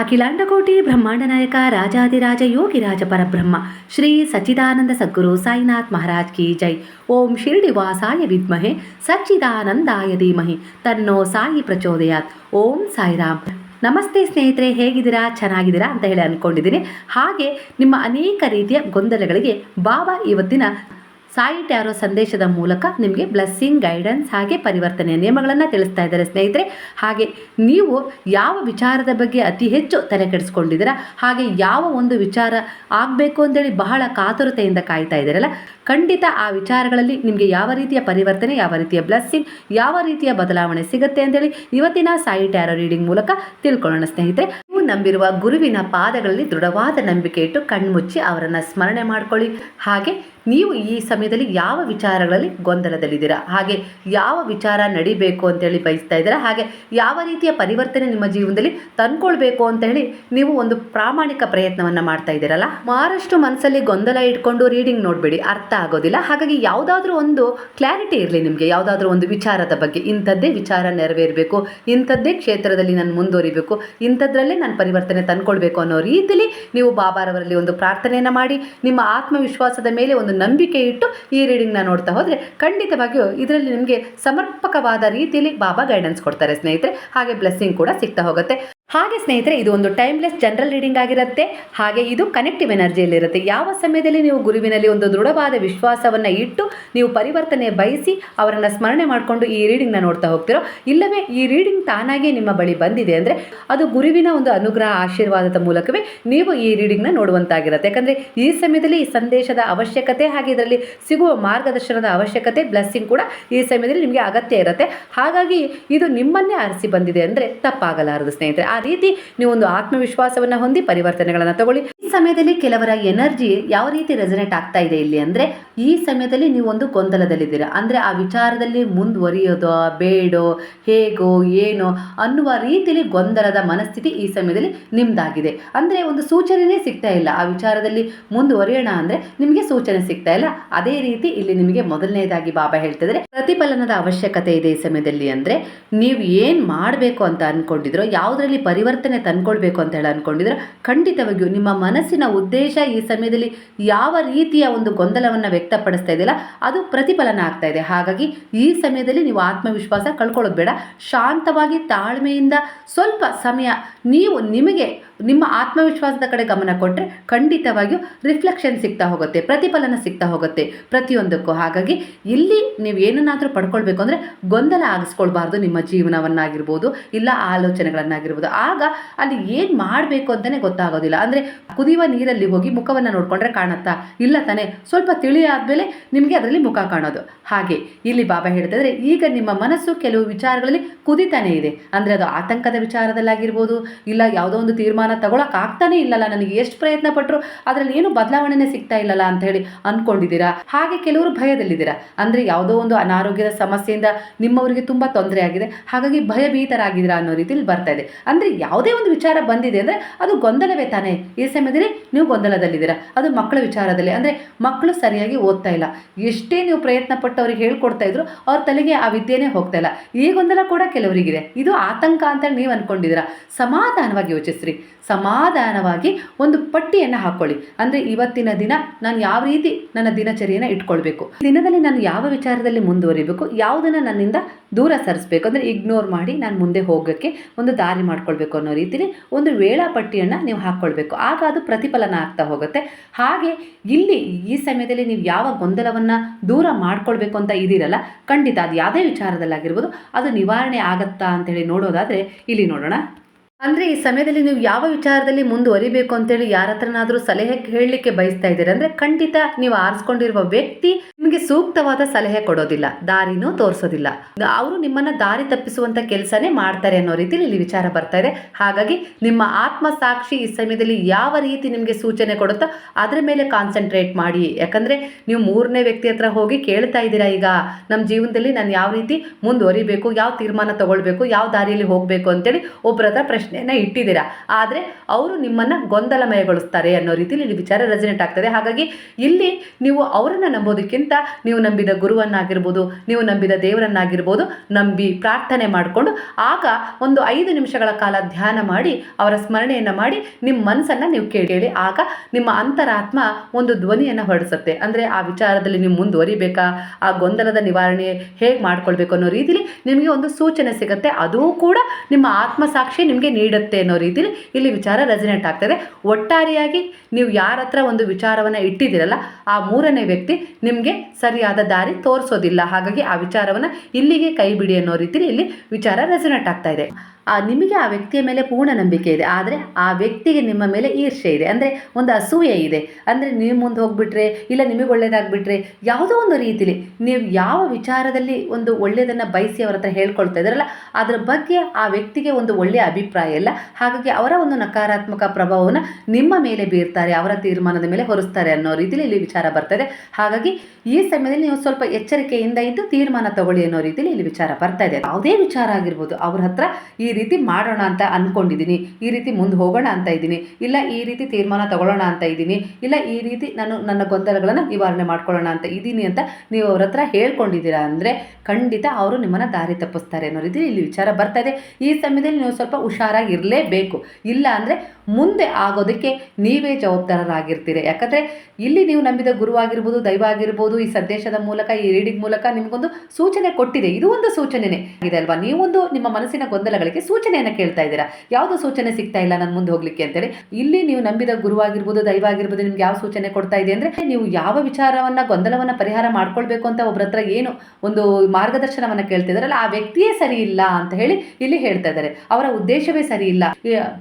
ಅಖಿಲಾಂಡಕೋಟಿ ಬ್ರಹ್ಮಾಂಡ ನಾಯಕ ರಾಜಾದಿರಾಜ ಯೋಗಿರಾಜ ಪರಬ್ರಹ್ಮ, ಶ್ರೀ ಸಚ್ಚಿದಾನಂದ ಸದ್ಗುರು ಸಾಯಿನಾಥ್ ಮಹಾರಾಜ್ ಕಿ ಜೈ. ಓಂ ಶಿರ್ಡಿ ವಾಸಾಯ ವಿದ್ಮಹೆ, ಸಚ್ಚಿದಾನಂದಾಯ ಧೀಮಹಿ. ತನ್ನೋ ಸಾಯಿ ಪ್ರಚೋದಯಾತ್. ಓಂ ಸಾಯಿರಾಮ್. ನಮಸ್ತೆ ಸ್ನೇಹಿತರೆ, ಹೇಗಿದ್ದೀರಾ? ಚೆನ್ನಾಗಿದ್ದೀರಾ ಅಂತ ಹೇಳಿ ಅಂದ್ಕೊಂಡಿದ್ದೀನಿ. ಹಾಗೆ ನಿಮ್ಮ ಅನೇಕ ರೀತಿಯ ಗೊಂದಲಗಳಿಗೆ ಬಾಬಾ ಇವತ್ತಿನ ಸಾಯಿ ಟ್ಯಾರೋ ಸಂದೇಶದ ಮೂಲಕ ನಿಮಗೆ ಬ್ಲೆಸ್ಸಿಂಗ್ ಗೈಡೆನ್ಸ್ ಹಾಗೆ ಪರಿವರ್ತನೆಯ ನಿಯಮಗಳನ್ನು ತಿಳಿಸ್ತಾ ಇದ್ದಾರೆ ಸ್ನೇಹಿತರೆ. ಹಾಗೆ ನೀವು ಯಾವ ವಿಚಾರದ ಬಗ್ಗೆ ಅತಿ ಹೆಚ್ಚು ತಲೆ ಕೆಡಿಸ್ಕೊಂಡಿದ್ದೀರಾ, ಹಾಗೆ ಯಾವ ಒಂದು ವಿಚಾರ ಆಗಬೇಕು ಅಂತೇಳಿ ಬಹಳ ಕಾತುರತೆಯಿಂದ ಕಾಯ್ತಾ ಇದ್ದೀರಲ್ಲ, ಖಂಡಿತ ಆ ವಿಚಾರಗಳಲ್ಲಿ ನಿಮಗೆ ಯಾವ ರೀತಿಯ ಪರಿವರ್ತನೆ, ಯಾವ ರೀತಿಯ ಬ್ಲೆಸ್ಸಿಂಗ್ ಯಾವ ರೀತಿಯ ಬದಲಾವಣೆ ಸಿಗುತ್ತೆ ಅಂತೇಳಿ ಇವತ್ತಿನ ಸಾಯಿ ಟ್ಯಾರೋ ರೀಡಿಂಗ್ ಮೂಲಕ ತಿಳ್ಕೊಳ್ಳೋಣ ಸ್ನೇಹಿತರೆ. ನೀವು ನಂಬಿರುವ ಗುರುವಿನ ಪಾದಗಳಲ್ಲಿ ದೃಢವಾದ ನಂಬಿಕೆ ಇಟ್ಟು ಕಣ್ಮುಚ್ಚಿ ಅವರನ್ನು ಸ್ಮರಣೆ ಮಾಡ್ಕೊಳ್ಳಿ. ಹಾಗೆ ನೀವು ಈ ಸಮಯದಲ್ಲಿ ಯಾವ ವಿಚಾರಗಳಲ್ಲಿ ಗೊಂದಲದಲ್ಲಿದ್ದೀರಾ? ಹಾಗೆ ಯಾವ ವಿಚಾರ ನಡಿಬೇಕು ಅಂತೇಳಿ ಬಯಸ್ತಾ ಇದ್ದೀರಾ? ಹಾಗೆ ಯಾವ ರೀತಿಯ ಪರಿವರ್ತನೆ ನಿಮ್ಮ ಜೀವನದಲ್ಲಿ ತಂದ್ಕೊಳ್ಬೇಕು ಅಂತ ಹೇಳಿ ನೀವು ಒಂದು ಪ್ರಾಮಾಣಿಕ ಪ್ರಯತ್ನವನ್ನು ಮಾಡ್ತಾ ಇದ್ದೀರಲ್ಲ? ಮಾರಷ್ಟು ಮನಸ್ಸಲ್ಲಿ ಗೊಂದಲ ಇಟ್ಕೊಂಡು ರೀಡಿಂಗ್ ನೋಡಬೇಡಿ. ಅರ್ಥ ಆಗೋದಿಲ್ಲ. ಹಾಗಾಗಿ ಯಾವುದಾದ್ರೂ ಒಂದು ಕ್ಲಾರಿಟಿ ಇರಲಿ ನಿಮಗೆ. ಯಾವುದಾದ್ರೂ ಒಂದು ವಿಚಾರದ ಬಗ್ಗೆ. ಇಂಥದ್ದೇ ವಿಚಾರ ನೆರವೇರಬೇಕು. ಇಂಥದ್ದೇ ಕ್ಷೇತ್ರದಲ್ಲಿ ನಾನು ಮುಂದುವರಿಬೇಕು. ಇಂಥದ್ರಲ್ಲೇ ನಾನು ಪರಿವರ್ತನೆ ತಂದ್ಕೊಳ್ಬೇಕು ಅನ್ನೋ ರೀತಿಯಲ್ಲಿ ನೀವು ಬಾಬಾರವರಲ್ಲಿ ಒಂದು ಪ್ರಾರ್ಥನೆಯನ್ನು ಮಾಡಿ, ನಿಮ್ಮ ಆತ್ಮವಿಶ್ವಾಸದ ಮೇಲೆ ಒಂದು ನಂಬಿಕೆ ಇಟ್ಟು ಈ ರೀಡಿಂಗ್ನ ನೋಡ್ತಾ ಹೋದರೆ ಖಂಡಿತವಾಗಿಯೂ ಇದರಲ್ಲಿ ನಿಮಗೆ ಸಮರ್ಪಕವಾದ ರೀತಿಯಲ್ಲಿ ಬಾಬಾ ಗೈಡೆನ್ಸ್ ಕೊಡ್ತಾರೆ ಸ್ನೇಹಿತರೆ. ಹಾಗೆ ಬ್ಲೆಸ್ಸಿಂಗ್ ಕೂಡ ಸಿಗ್ತಾ ಹೋಗುತ್ತೆ. ಹಾಗೆ ಸ್ನೇಹಿತರೆ, ಇದು ಒಂದು ಟೈಮ್ಲೆಸ್ ಜನರಲ್ ರೀಡಿಂಗ್ ಆಗಿರುತ್ತೆ. ಹಾಗೆ ಇದು ಕನೆಕ್ಟಿವ್ ಎನರ್ಜಿಯಲ್ಲಿರುತ್ತೆ ಯಾವ ಸಮಯದಲ್ಲಿ ನೀವು ಗುರುವಿನಲ್ಲಿ ಒಂದು ದೃಢವಾದ ವಿಶ್ವಾಸವನ್ನು ಇಟ್ಟು ನೀವು ಪರಿವರ್ತನೆ ಬಯಸಿ ಅವರನ್ನು ಸ್ಮರಣೆ ಮಾಡಿಕೊಂಡು ಈ ರೀಡಿಂಗ್ನ ನೋಡ್ತಾ ಹೋಗ್ತಿರೋ, ಇಲ್ಲವೇ ಈ ರೀಡಿಂಗ್ ತಾನಾಗೇ ನಿಮ್ಮ ಬಳಿ ಬಂದಿದೆ ಅಂದರೆ ಅದು ಗುರುವಿನ ಒಂದು ಅನುಗ್ರಹ ಆಶೀರ್ವಾದದ ಮೂಲಕವೇ ನೀವು ಈ ರೀಡಿಂಗ್ನ ನೋಡುವಂತಾಗಿರುತ್ತೆ. ಯಾಕಂದರೆ ಈ ಸಮಯದಲ್ಲಿ ಈ ಸಂದೇಶದ ಅವಶ್ಯಕತೆ ಹಾಗೆ ಇದರಲ್ಲಿ ಸಿಗುವ ಮಾರ್ಗದರ್ಶನದ ಅವಶ್ಯಕತೆ ಬ್ಲೆಸ್ಸಿಂಗ್ ಕೂಡ ಈ ಸಮಯದಲ್ಲಿ ನಿಮಗೆ ಅಗತ್ಯ ಇರುತ್ತೆ. ಹಾಗಾಗಿ ಇದು ನಿಮ್ಮನ್ನೇ ಆರಿಸಿ ಬಂದಿದೆ ಅಂದರೆ ತಪ್ಪಾಗಲಾರದು ಸ್ನೇಹಿತರೆ. ರೀತಿ ನೀವು ಒಂದು ಆತ್ಮವಿಶ್ವಾಸವನ್ನು ಹೊಂದಿ ಪರಿವರ್ತನೆಗಳನ್ನು ತಗೊಳ್ಳಿ. ಈ ಸಮಯದಲ್ಲಿ ಕೆಲವರ ಎನರ್ಜಿ ಯಾವ ರೀತಿ ರೆಸನೇಟ್ ಆಗ್ತಾ ಇದೆ ಇಲ್ಲಿ ಅಂದರೆ, ಈ ಸಮಯದಲ್ಲಿ ನೀವು ಒಂದು ಗೊಂದಲದಲ್ಲಿದ್ದೀರಾ. ಅಂದರೆ ಆ ವಿಚಾರದಲ್ಲಿ ಮುಂದುವರಿಯೋದೋ, ಬೇಡೋ, ಹೇಗೋ, ಏನೋ ಅನ್ನುವ ರೀತಿಯಲ್ಲಿ ಗೊಂದಲದ ಮನಸ್ಥಿತಿ ಈ ಸಮಯದಲ್ಲಿ ನಿಮ್ದಾಗಿದೆ. ಅಂದರೆ ಒಂದು ಸೂಚನೆನೇ ಸಿಗ್ತಾ ಇಲ್ಲ. ಆ ವಿಚಾರದಲ್ಲಿ ಮುಂದುವರಿಯೋಣ ಅಂದರೆ ನಿಮಗೆ ಸೂಚನೆ ಸಿಗ್ತಾ ಇಲ್ಲ. ಅದೇ ರೀತಿ ಇಲ್ಲಿ ನಿಮಗೆ ಮೊದಲನೇದಾಗಿ ಬಾಬಾ ಹೇಳ್ತಿದ್ರೆ ಪ್ರತಿಫಲನದ ಅವಶ್ಯಕತೆ ಇದೆ ಈ ಸಮಯದಲ್ಲಿ ಅಂದರೆ, ನೀವು ಏನು ಮಾಡಬೇಕು ಅಂತ ಅಂದ್ಕೊಂಡಿದ್ರೋ ಯಾವುದರಲ್ಲಿ ಪರಿವರ್ತನೆ ತಂದ್ಕೊಳ್ಬೇಕು ಅಂತ ಹೇಳಿ ಅಂದ್ಕೊಂಡಿದ್ರೆ ಖಂಡಿತವಾಗಿಯೂ ನಿಮ್ಮ ಮನಸ್ಸಿನ ಉದ್ದೇಶ ಈ ಸಮಯದಲ್ಲಿ ಯಾವ ರೀತಿಯ ಒಂದು ಗೊಂದಲವನ್ನು ವ್ಯಕ್ತಪಡಿಸ್ತಾ ಇದೆಯಲ್ಲ, ಅದು ಪ್ರತಿಫಲನ ಆಗ್ತಾ ಇದೆ. ಹಾಗಾಗಿ ಈ ಸಮಯದಲ್ಲಿ ನೀವು ಆತ್ಮವಿಶ್ವಾಸ ಕಳ್ಕೊಳ್ಳೋದು ಬೇಡ. ಶಾಂತವಾಗಿ ತಾಳ್ಮೆಯಿಂದ ಸ್ವಲ್ಪ ಸಮಯ ನೀವು ನಿಮಗೆ ನಿಮ್ಮ ಆತ್ಮವಿಶ್ವಾಸದ ಕಡೆ ಗಮನ ಕೊಟ್ಟರೆ ಖಂಡಿತವಾಗಿಯೂ ರಿಫ್ಲೆಕ್ಷನ್ ಸಿಗ್ತಾ ಹೋಗುತ್ತೆ, ಪ್ರತಿಫಲನ ಸಿಗ್ತಾ ಹೋಗುತ್ತೆ ಪ್ರತಿಯೊಂದಕ್ಕೂ. ಹಾಗಾಗಿ ಇಲ್ಲಿ ನೀವು ಏನನ್ನಾದರೂ ಪಡ್ಕೊಳ್ಬೇಕು ಅಂದರೆ ಗೊಂದಲ ಆಗಿಸ್ಕೊಳ್ಬಾರ್ದು ನಿಮ್ಮ ಜೀವನವನ್ನಾಗಿರ್ಬೋದು, ಇಲ್ಲ ಆಲೋಚನೆಗಳನ್ನಾಗಿರ್ಬೋದು. ಆಗ ಅಲ್ಲಿ ಏನು ಮಾಡಬೇಕು ಅಂತಲೇ ಗೊತ್ತಾಗೋದಿಲ್ಲ. ಅಂದರೆ ಕುದಿಯುವ ನೀರಲ್ಲಿ ಹೋಗಿ ಮುಖವನ್ನು ನೋಡಿಕೊಂಡ್ರೆ ಕಾಣುತ್ತಾ? ಇಲ್ಲ ತಾನೇ? ಸ್ವಲ್ಪ ತಿಳಿ ಆದಮೇಲೆ ನಿಮಗೆ ಅದರಲ್ಲಿ ಮುಖ ಕಾಣೋದು. ಹಾಗೆ ಇಲ್ಲಿ ಬಾಬಾ ಹೇಳ್ತಿದ್ರೆ, ಈಗ ನಿಮ್ಮ ಮನಸ್ಸು ಕೆಲವು ವಿಚಾರಗಳಲ್ಲಿ ಕುದಿತಾನೇ ಇದೆ. ಅಂದರೆ ಅದು ಆತಂಕದ ವಿಚಾರದಲ್ಲಾಗಿರ್ಬೋದು, ಇಲ್ಲ ಯಾವುದೋ ಒಂದು ತೀರ್ಮಾನ ತಗೊಳಕ್ ಆಗ್ತಾನೆ ಇಲ್ಲಲ್ಲ ನನಗೆ. ಎಷ್ಟು ಪ್ರಯತ್ನ ಪಟ್ಟರು ಅದರಲ್ಲಿ ಏನು ಬದಲಾವಣೆನೇ ಸಿಗ್ತಾ ಇಲ್ಲಲ್ಲ ಅಂತ ಹೇಳಿ ಅನ್ಕೊಂಡಿದ್ದೀರಾ? ಹಾಗೆ ಕೆಲವರು ಭಯದಲ್ಲಿದ್ದೀರಾ? ಅಂದರೆ ಯಾವುದೋ ಒಂದು ಅನಾರೋಗ್ಯದ ಸಮಸ್ಯೆಯಿಂದ ನಿಮ್ಮವರಿಗೆ ತುಂಬ ತೊಂದರೆ ಆಗಿದೆ. ಹಾಗಾಗಿ ಭಯಭೀತರಾಗಿದ್ದೀರಾ ಅನ್ನೋ ರೀತಿಯಲ್ಲಿ ಬರ್ತಾ ಇದೆ. ಅಂದರೆ ಯಾವುದೇ ಒಂದು ವಿಚಾರ ಬಂದಿದೆ ಅಂದರೆ ಅದು ಗೊಂದಲವೇ ತಾನೇ? ಈ ಸಮಯದಲ್ಲಿ ನೀವು ಗೊಂದಲದಲ್ಲಿದ್ದೀರಾ? ಅದು ಮಕ್ಕಳ ವಿಚಾರದಲ್ಲಿ. ಅಂದರೆ ಮಕ್ಕಳು ಸರಿಯಾಗಿ ಓದ್ತಾ ಇಲ್ಲ. ಎಷ್ಟೇ ನೀವು ಪ್ರಯತ್ನ ಪಟ್ಟು ಅವ್ರಿಗೆ ಹೇಳ್ಕೊಡ್ತಾ ಇದ್ರು ಅವ್ರ ತಲೆಗೆ ಆ ವಿದ್ಯೆನೇ ಹೋಗ್ತಾ ಇಲ್ಲ. ಈ ಗೊಂದಲ ಕೂಡ ಕೆಲವರಿಗಿದೆ. ಇದು ಆತಂಕ ಅಂತ ನೀವು ಅಂದ್ಕೊಂಡಿದ್ದೀರಾ ಸಮಾಧಾನವಾಗಿ ಯೋಚಿಸ್ರಿ. ಸಮಾಧಾನವಾಗಿ ಒಂದು ಪಟ್ಟಿಯನ್ನು ಹಾಕ್ಕೊಳ್ಳಿ ಅಂದರೆ ಇವತ್ತಿನ ದಿನ ನಾನು ಯಾವ ರೀತಿ ನನ್ನ ದಿನಚರಿಯನ್ನು ಇಟ್ಕೊಳ್ಬೇಕು? ದಿನದಲ್ಲಿ ನಾನು ಯಾವ ವಿಚಾರದಲ್ಲಿ ಮುಂದುವರಿಬೇಕು? ಯಾವುದನ್ನು ನನ್ನಿಂದ ದೂರ ಸರಿಸ್ಬೇಕು? ಅಂದರೆ ಇಗ್ನೋರ್ ಮಾಡಿ ನಾನು ಮುಂದೆ ಹೋಗೋಕ್ಕೆ ಒಂದು ದಾರಿ ಮಾಡ್ಕೊಳ್ಬೇಕು ಅನ್ನೋ ರೀತಿಯಲ್ಲಿ ಒಂದು ವೇಳಾಪಟ್ಟಿಯನ್ನು ನೀವು ಹಾಕ್ಕೊಳ್ಬೇಕು ಆಗ ಅದು ಪ್ರತಿಫಲನ ಆಗ್ತಾ ಹೋಗುತ್ತೆ. ಹಾಗೆ ಇಲ್ಲಿ ಈ ಸಮಯದಲ್ಲಿ ನೀವು ಯಾವ ಗೊಂದಲವನ್ನು ದೂರ ಮಾಡ್ಕೊಳ್ಬೇಕು ಅಂತ ಇದ್ದೀರಲ್ಲ ಖಂಡಿತ ಅದು ಯಾವುದೇ ವಿಚಾರದಲ್ಲಾಗಿರ್ಬೋದು, ಅದು ನಿವಾರಣೆ ಆಗತ್ತಾ ಅಂತೇಳಿ ನೋಡೋದಾದರೆ ಇಲ್ಲಿ ನೋಡೋಣ. ಅಂದರೆ ಈ ಸಮಯದಲ್ಲಿ ನೀವು ಯಾವ ವಿಚಾರದಲ್ಲಿ ಮುಂದುವರಿಬೇಕು ಅಂತೇಳಿ ಯಾರ ಹತ್ರನಾದರೂ ಸಲಹೆ ಹೇಳಲಿಕ್ಕೆ ಬಯಸ್ತಾ ಇದ್ದೀರಾ ಅಂದ್ರೆ ಖಂಡಿತ ನೀವು ಆರಿಸ್ಕೊಂಡಿರುವ ವ್ಯಕ್ತಿ ನಿಮಗೆ ಸೂಕ್ತವಾದ ಸಲಹೆ ಕೊಡೋದಿಲ್ಲ, ದಾರಿನೂ ತೋರಿಸೋದಿಲ್ಲ. ಅವರು ನಿಮ್ಮನ್ನು ದಾರಿ ತಪ್ಪಿಸುವಂಥ ಕೆಲಸನೇ ಮಾಡ್ತಾರೆ ಅನ್ನೋ ರೀತಿಯಲ್ಲಿ ಇಲ್ಲಿ ವಿಚಾರ ಬರ್ತಾ ಇದೆ. ಹಾಗಾಗಿ ನಿಮ್ಮ ಆತ್ಮಸಾಕ್ಷಿ ಈ ಸಮಯದಲ್ಲಿ ಯಾವ ರೀತಿ ನಿಮಗೆ ಸೂಚನೆ ಕೊಡುತ್ತೋ ಅದರ ಮೇಲೆ ಕಾನ್ಸಂಟ್ರೇಟ್ ಮಾಡಿ. ಯಾಕಂದರೆ ನೀವು ಮೂರನೇ ವ್ಯಕ್ತಿ ಹತ್ರ ಹೋಗಿ ಕೇಳ್ತಾ ಇದ್ದೀರಾ ಈಗ ನಮ್ಮ ಜೀವನದಲ್ಲಿ ನಾನು ಯಾವ ರೀತಿ ಮುಂದುವರಿಬೇಕು, ಯಾವ ತೀರ್ಮಾನ ತಗೊಳ್ಬೇಕು, ಯಾವ ದಾರಿಯಲ್ಲಿ ಹೋಗಬೇಕು ಅಂತೇಳಿ ಒಬ್ಬರ ಹತ್ರ ಪ್ರಶ್ನೆಯನ್ನು ಇಟ್ಟಿದ್ದೀರಾ. ಆದರೆ ಅವರು ನಿಮ್ಮನ್ನು ಗೊಂದಲಮಯಗೊಳಿಸ್ತಾರೆ ಅನ್ನೋ ರೀತಿಯಲ್ಲಿ ಇಲ್ಲಿ ವಿಚಾರ ರೆಸಿನೆಂಟ್ ಆಗ್ತದೆ ಹಾಗಾಗಿ ಇಲ್ಲಿ ನೀವು ಅವರನ್ನು ನಂಬೋದಕ್ಕಿಂತ ನೀವು ನಂಬಿದ ಗುರುವನ್ನಾಗಿರ್ಬೋದು, ನೀವು ನಂಬಿದ ದೇವರನ್ನಾಗಿರ್ಬೋದು ನಂಬಿ ಪ್ರಾರ್ಥನೆ ಮಾಡಿಕೊಂಡು ಆಗ ಒಂದು ಐದು ನಿಮಿಷಗಳ ಕಾಲ ಧ್ಯಾನ ಮಾಡಿ, ಅವರ ಸ್ಮರಣೆಯನ್ನು ಮಾಡಿ ನಿಮ್ಮ ಮನಸ್ಸನ್ನು ನೀವು ಕೇಳಿ ಆಗ ನಿಮ್ಮ ಅಂತರಾತ್ಮ ಒಂದು ಧ್ವನಿಯನ್ನು ಹೊರಡಿಸುತ್ತೆ. ಅಂದರೆ ಆ ವಿಚಾರದಲ್ಲಿ ನೀವು ಮುಂದುವರಿಬೇಕಾ? ಆ ಗೊಂದಲದ ನಿವಾರಣೆ ಹೇಗೆ ಮಾಡ್ಕೊಳ್ಬೇಕು ಅನ್ನೋ ರೀತಿಲಿ ನಿಮಗೆ ಒಂದು ಸೂಚನೆ ಸಿಗುತ್ತೆ. ಅದು ಕೂಡ ನಿಮ್ಮ ಆತ್ಮಸಾಕ್ಷಿ ನಿಮಗೆ ನೀಡುತ್ತೆ ಅನ್ನೋ ರೀತಿಲಿ ಇಲ್ಲಿ ವಿಚಾರ ರೆಸಿನೆಂಟ್ ಆಗ್ತದೆ. ಒಟ್ಟಾರೆಯಾಗಿ ನೀವು ಯಾರ ಹತ್ರ ಒಂದು ವಿಚಾರವನ್ನು ಇಟ್ಟಿದ್ದೀರಲ್ಲ, ಆ ಮೂರನೇ ವ್ಯಕ್ತಿ ನಿಮಗೆ ಸರಿಯಾದ ದಾರಿ ತೋರಿಸೋದಿಲ್ಲ. ಹಾಗಾಗಿ ಆ ವಿಚಾರವನ್ನು ಇಲ್ಲಿಗೆ ಕೈ ಬಿಡಿ ಅನ್ನೋ ರೀತಿಯಲ್ಲಿ ಇಲ್ಲಿ ವಿಚಾರ ರೆಸಿನೆಟ್ ಆಗ್ತಾ ಇದೆ. ಆ, ನಿಮಗೆ ಆ ವ್ಯಕ್ತಿಯ ಮೇಲೆ ಪೂರ್ಣ ನಂಬಿಕೆ ಇದೆ. ಆದರೆ ಆ ವ್ಯಕ್ತಿಗೆ ನಿಮ್ಮ ಮೇಲೆ ಈರ್ಷೆ ಇದೆ. ಅಂದರೆ ಒಂದು ಅಸೂಯೆ ಇದೆ. ಅಂದರೆ ನೀವು ಮುಂದೆ ಹೋಗ್ಬಿಟ್ರೆ, ಇಲ್ಲ ನಿಮಗೆ ಒಳ್ಳೇದಾಗ್ಬಿಟ್ರೆ, ಯಾವುದೋ ಒಂದು ರೀತಿಲಿ ನೀವು ಯಾವ ವಿಚಾರದಲ್ಲಿ ಒಂದು ಒಳ್ಳೆಯದನ್ನು ಬಯಸಿ ಅವರ ಹತ್ರ ಹೇಳ್ಕೊಳ್ತಾ ಇದ್ದಾರಲ್ಲ, ಅದರ ಬಗ್ಗೆ ಆ ವ್ಯಕ್ತಿಗೆ ಒಂದು ಒಳ್ಳೆಯ ಅಭಿಪ್ರಾಯ ಇಲ್ಲ. ಹಾಗಾಗಿ ಅವರ ಒಂದು ನಕಾರಾತ್ಮಕ ಪ್ರಭಾವವನ್ನು ನಿಮ್ಮ ಮೇಲೆ ಬೀರ್ತಾರೆ, ಅವರ ತೀರ್ಮಾನದ ಮೇಲೆ ಹೊರಿಸ್ತಾರೆ ಅನ್ನೋ ರೀತಿಲಿ ಇಲ್ಲಿ ವಿಚಾರ ಬರ್ತದೆ ಹಾಗಾಗಿ ಈ ಸಮಯದಲ್ಲಿ ನೀವು ಸ್ವಲ್ಪ ಎಚ್ಚರಿಕೆಯಿಂದ ಇದ್ದು ತೀರ್ಮಾನ ತಗೊಳ್ಳಿ ಅನ್ನೋ ರೀತಿಯಲ್ಲಿ ಇಲ್ಲಿ ವಿಚಾರ ಬರ್ತಾ ಇದೆ. ಯಾವುದೇ ವಿಚಾರ ಆಗಿರ್ಬೋದು, ಅವ್ರ ಹತ್ರ ಈ ರೀತಿ ಮಾಡೋಣ ಅಂತ ಅಂದ್ಕೊಂಡಿದ್ದೀನಿ ಈ ರೀತಿ ಮುಂದೆ ಹೋಗೋಣ ಅಂತ ಇದ್ದೀನಿ, ಇಲ್ಲ ಈ ರೀತಿ ತೀರ್ಮಾನ ತಗೊಳ್ಳೋಣ ಅಂತ ಇದ್ದೀನಿ, ಇಲ್ಲ ಈ ರೀತಿ ನಾನು ನನ್ನ ಗೊಂದಲಗಳನ್ನು ನಿವಾರಣೆ ಮಾಡ್ಕೊಳ್ಳೋಣ ಅಂತ ಇದ್ದೀನಿ ಅಂತ ನೀವು ಅವ್ರ ಹತ್ರ ಹೇಳ್ಕೊಂಡಿದ್ದೀರಾ ಅಂದರೆ ಖಂಡಿತ ಅವರು ನಿಮ್ಮನ್ನು ದಾರಿ ತಪ್ಪಿಸ್ತಾರೆ ಅನ್ನೋ ರೀತಿ ಇಲ್ಲಿ ವಿಚಾರ ಬರ್ತಾ ಇದೆ. ಈ ಸಮಯದಲ್ಲಿ ನೀವು ಸ್ವಲ್ಪ ಹುಷಾರಾಗಿ ಇರಲೇಬೇಕು ಇಲ್ಲ ಅಂದರೆ ಮುಂದೆ ಆಗೋದಕ್ಕೆ ನೀವೇ ಜವಾಬ್ದಾರರಾಗಿರ್ತೀರಿ. ಯಾಕಂದರೆ ಇಲ್ಲಿ ನೀವು ನಂಬಿದ ಗುರುವಾಗಿರ್ಬೋದು ದೈವ ಆಗಿರ್ಬೋದು ಈ ಸಂದೇಶದ ಮೂಲಕ, ಈ ರೀಡಿಂಗ್ ಮೂಲಕ ನಿಮಗೊಂದು ಸೂಚನೆ ಕೊಟ್ಟಿದೆ. ಇದು ಒಂದು ಸೂಚನೆನೇ ಇದೆ ಅಲ್ವಾ? ನೀವೊಂದು ನಿಮ್ಮ ಮನಸ್ಸಿನ ಗೊಂದಲಗಳಿಗೆ ಸೂಚನೆಯನ್ನು ಕೇಳ್ತಾ ಇದ್ದೀರಾ? ಯಾವುದು ಸೂಚನೆ ಸಿಗ್ತಾ ಇಲ್ಲ ನನ್ನ ಮುಂದೆ ಹೋಗ್ಲಿಕ್ಕೆ ಅಂತೇಳಿ? ಇಲ್ಲಿ ನೀವು ನಂಬಿದ ಗುರು ಆಗಿರ್ಬೋದು ದೈವ ಆಗಿರ್ಬೋದು, ನಿಮ್ಗೆ ಯಾವ ಸೂಚನೆ ಕೊಡ್ತಾ ಇದೆ ಅಂದರೆ ನೀವು ಯಾವ ವಿಚಾರವನ್ನ, ಗೊಂದಲವನ್ನ ಪರಿಹಾರ ಮಾಡ್ಕೊಳ್ಬೇಕು ಅಂತ ಒಬ್ಬರ ಹತ್ರ ಏನು ಒಂದು ಮಾರ್ಗದರ್ಶನವನ್ನ ಇದ್ದಾರಲ್ಲ ಆ ವ್ಯಕ್ತಿಯೇ ಸರಿ ಇಲ್ಲ ಅಂತ ಹೇಳಿ ಇಲ್ಲಿ ಹೇಳ್ತಾ ಇದ್ದಾರೆ. ಅವರ ಉದ್ದೇಶವೇ ಸರಿ ಇಲ್ಲ.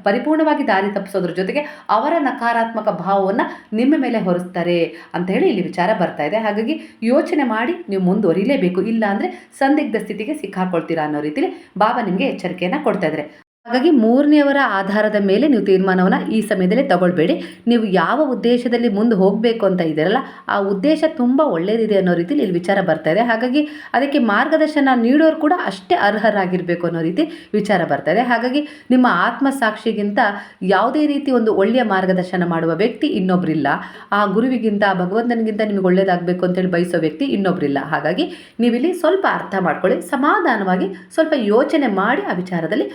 ಪರಿಪೂರ್ಣವಾಗಿ ದಾರಿ ತಪ್ಪಿಸೋದ್ರ ಜೊತೆಗೆ ಅವರ ನಕಾರಾತ್ಮಕ ಭಾವವನ್ನ ನಿಮ್ಮ ಮೇಲೆ ಹೊರಿಸ್ತಾರೆ ಅಂತ ಹೇಳಿ ಇಲ್ಲಿ ವಿಚಾರ ಬರ್ತಾ ಇದೆ. ಹಾಗಾಗಿ ಯೋಚನೆ ಮಾಡಿ ನೀವು ಮುಂದುವರಿಲೇಬೇಕು. ಇಲ್ಲ ಅಂದ್ರೆ ಸಂದಿಗ್ಧ ಸ್ಥಿತಿಗೆ ಸಿಕ್ಕಾಕೊಳ್ತೀರಾ ಅನ್ನೋ ರೀತಿಲಿ ಬಾಬಾ ನಿಮಗೆ ಎಚ್ಚರಿಕೆಯನ್ನು ಕೊಡ್ತಾ ಇದ್ದಾರೆ. ಹಾಗಾಗಿ ಮೂರನೆಯವರ ಆಧಾರದ ಮೇಲೆ ನೀವು ತೀರ್ಮಾನವನ್ನು ಈ ಸಮಯದಲ್ಲಿ ತಗೊಳ್ಬೇಡಿ. ನೀವು ಯಾವ ಉದ್ದೇಶದಲ್ಲಿ ಮುಂದೆ ಹೋಗಬೇಕು ಅಂತ ಇದ್ದೀರಲ್ಲ, ಆ ಉದ್ದೇಶ ತುಂಬ ಒಳ್ಳೆಯದಿದೆ ಅನ್ನೋ ರೀತಿಲಿ ಇಲ್ಲಿ ವಿಚಾರ ಬರ್ತಾ ಇದೆ. ಹಾಗಾಗಿ ಅದಕ್ಕೆ ಮಾರ್ಗದರ್ಶನ ನೀಡೋರು ಕೂಡ ಅಷ್ಟೇ ಅರ್ಹರಾಗಿರಬೇಕು ಅನ್ನೋ ರೀತಿ ವಿಚಾರ ಬರ್ತಾ ಇದೆ. ಹಾಗಾಗಿ ನಿಮ್ಮ ಆತ್ಮಸಾಕ್ಷಿಗಿಂತ ಯಾವುದೇ ರೀತಿ ಒಂದು ಒಳ್ಳೆಯ ಮಾರ್ಗದರ್ಶನ ಮಾಡುವ ವ್ಯಕ್ತಿ ಇನ್ನೊಬ್ಬರಿಲ್ಲ ಆ ಗುರುವಿಗಿಂತ ಭಗವಂತನಿಗಿಂತ ನಿಮಗೆ ಒಳ್ಳೇದಾಗಬೇಕು ಅಂತೇಳಿ ಬಯಸೋ ವ್ಯಕ್ತಿ ಇನ್ನೊಬ್ಬರಿಲ್ಲ ಹಾಗಾಗಿ ನೀವಿಲ್ಲಿ ಸ್ವಲ್ಪ ಅರ್ಥ ಮಾಡ್ಕೊಳ್ಳಿ, ಸಮಾಧಾನವಾಗಿ ಸ್ವಲ್ಪ ಯೋಚನೆ ಮಾಡಿ ಆ ವಿಚಾರದಲ್ಲಿ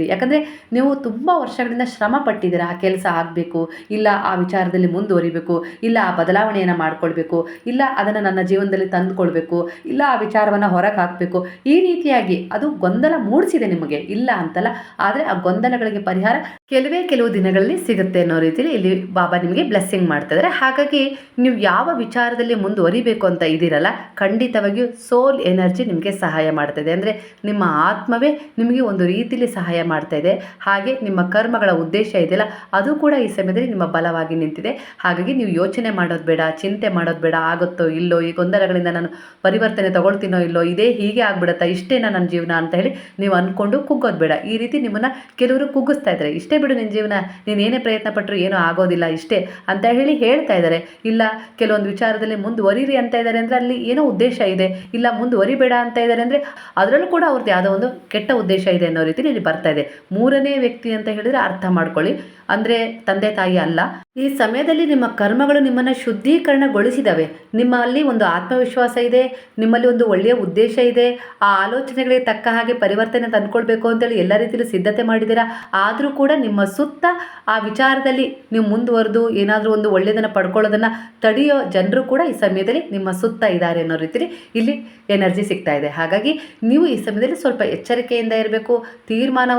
ಮುಂದುವರಿರಿ ಯಾಕಂದರೆ ನೀವು ತುಂಬ ವರ್ಷಗಳಿಂದ ಶ್ರಮ ಪಟ್ಟಿದ್ದೀರಾ, ಆ ಕೆಲಸ ಆಗಬೇಕು, ಇಲ್ಲ ಆ ವಿಚಾರದಲ್ಲಿ ಮುಂದುವರಿಬೇಕು, ಇಲ್ಲ ಆ ಬದಲಾವಣೆಯನ್ನು ಮಾಡ್ಕೊಳ್ಬೇಕು, ಇಲ್ಲ ಅದನ್ನು ನನ್ನ ಜೀವನದಲ್ಲಿ ತಂದುಕೊಳ್ಬೇಕು, ಇಲ್ಲ ಆ ವಿಚಾರವನ್ನು ಹೊರಗೆ ಹಾಕಬೇಕು. ಈ ರೀತಿಯಾಗಿ ಅದು ಗೊಂದಲ ಮೂಡಿಸಿದೆ ನಿಮಗೆ, ಇಲ್ಲ ಅಂತಲ್ಲ? ಆದರೆ ಆ ಗೊಂದಲಗಳಿಗೆ ಪರಿಹಾರ ಕೆಲವೇ ಕೆಲವು ದಿನಗಳಲ್ಲಿ ಸಿಗುತ್ತೆ ಅನ್ನೋ ರೀತಿಯಲ್ಲಿ ಇಲ್ಲಿ ಬಾಬಾ ನಿಮಗೆ ಬ್ಲೆಸ್ಸಿಂಗ್ ಮಾಡ್ತಿದ್ದಾರೆ ಹಾಗಾಗಿ ನೀವು ಯಾವ ವಿಚಾರದಲ್ಲಿ ಮುಂದುವರಿಬೇಕು ಅಂತ ಇದ್ದೀರಲ್ಲ, ಖಂಡಿತವಾಗಿಯೂ ಸೋಲ್ ಎನರ್ಜಿ ನಿಮಗೆ ಸಹಾಯ ಮಾಡ್ತದೆ ಅಂದರೆ ನಿಮ್ಮ ಆತ್ಮವೇ ನಿಮಗೆ ಒಂದು ರೀತಿಯಲ್ಲಿ ಸಹಾಯ ಮಾಡ್ತಾ ಇದೆ. ಹಾಗೆ ನಿಮ್ಮ ಕರ್ಮಗಳ ಉದ್ದೇಶ ಇದೆಯಲ್ಲ, ಅದು ಕೂಡ ಈ ಸಮಯದಲ್ಲಿ ನಿಮ್ಮ ಬಲವಾಗಿ ನಿಂತಿದೆ. ಹಾಗಾಗಿ ನೀವು ಯೋಚನೆ ಮಾಡೋದು ಬೇಡ, ಚಿಂತೆ ಮಾಡೋದು ಬೇಡ, ಆಗುತ್ತೋ ಇಲ್ಲೋ, ಈ ಗೊಂದಲಗಳಿಂದ ನಾನು ಪರಿವರ್ತನೆ ತಗೊಳ್ತೀನೋ ಇಲ್ಲೋ, ಇದೇ ಹೀಗೆ ಆಗ್ಬಿಡುತ್ತಾ, ಇಷ್ಟೇನಾ ನನ್ನ ಜೀವನ ಅಂತ ಹೇಳಿ ನೀವು ಅಂದ್ಕೊಂಡು ಕುಗ್ಗೋದು ಬೇಡ. ಈ ರೀತಿ ನಿಮ್ಮನ್ನು ಕೆಲವರು ಕುಗ್ಗಿಸ್ತಾ ಇದ್ದಾರೆ. ಇಷ್ಟೇ ಬಿಡು ನಿನ್ನ ಜೀವನ, ನೀನು ಏನೇ ಪ್ರಯತ್ನ ಪಟ್ಟರು ಏನೂ ಆಗೋದಿಲ್ಲ, ಇಷ್ಟೇ ಅಂತ ಹೇಳಿ ಹೇಳ್ತಾ ಇದ್ದಾರೆ. ಇಲ್ಲ, ಕೆಲವೊಂದು ವಿಚಾರದಲ್ಲಿ ಮುಂದುವರಿರಿ ಅಂತ ಇದ್ದಾರೆ ಅಂದರೆ ಅಲ್ಲಿ ಏನೋ ಉದ್ದೇಶ ಇದೆ. ಇಲ್ಲ, ಮುಂದುವರಿಬೇಡ ಅಂತ ಇದ್ದಾರೆ ಅಂದರೆ ಅದರಲ್ಲೂ ಕೂಡ ಅವ್ರದ್ದು ಯಾವುದೋ ಒಂದು ಕೆಟ್ಟ ಉದ್ದೇಶ ಇದೆ ಅನ್ನೋ ರೀತಿ ಇಲ್ಲಿ ಬರ್ತಾ ಇದೆ. ಮೂರನೇ ವ್ಯಕ್ತಿ ಅಂತ ಹೇಳಿದ್ರೆ ಅರ್ಥ ಮಾಡ್ಕೊಳ್ಳಿ. ಅಂದ್ರೆ ತಂದೆ ತಾಯಿ ಅಲ್ಲ. ಈ ಸಮಯದಲ್ಲಿ ನಿಮ್ಮ ಕರ್ಮಗಳು ನಿಮ್ಮನ್ನ ಶುದ್ಧೀಕರಣಗೊಳಿಸಿದವೆ. ನಿಮ್ಮಲ್ಲಿ ಒಂದು ಆತ್ಮವಿಶ್ವಾಸ ಇದೆ. ನಿಮ್ಮಲ್ಲಿ ಒಂದು ಒಳ್ಳೆಯ ಉದ್ದೇಶ ಇದೆ. ಆ ಆಲೋಚನೆಗಳಿಗೆ ತಕ್ಕ ಹಾಗೆ ಪರಿವರ್ತನೆ ತಂದ್ಕೊಳ್ಬೇಕು ಅಂತೇಳಿ ಎಲ್ಲ ರೀತಿಯಲ್ಲೂ ಸಿದ್ಧತೆ ಮಾಡಿದ್ದೀರಾ? ಆದರೂ ಕೂಡ ನಿಮ್ಮ ಸುತ್ತ ಆ ವಿಚಾರದಲ್ಲಿ ನೀವು ಮುಂದುವರೆದು ಏನಾದರೂ ಒಂದು ಒಳ್ಳೆಯದನ್ನ ಪಡ್ಕೊಳ್ಳೋದನ್ನ ತಡೆಯೋ ಜನರು ಕೂಡ ಈ ಸಮಯದಲ್ಲಿ ನಿಮ್ಮ ಸುತ್ತ ಇದ್ದಾರೆ ಅನ್ನೋ ರೀತಿಲಿ ಇಲ್ಲಿ ಎನರ್ಜಿ ಸಿಗ್ತಾ ಇದೆ. ಹಾಗಾಗಿ ನೀವು ಈ ಸಮಯದಲ್ಲಿ ಸ್ವಲ್ಪ ಎಚ್ಚರಿಕೆಯಿಂದ ಇರಬೇಕು.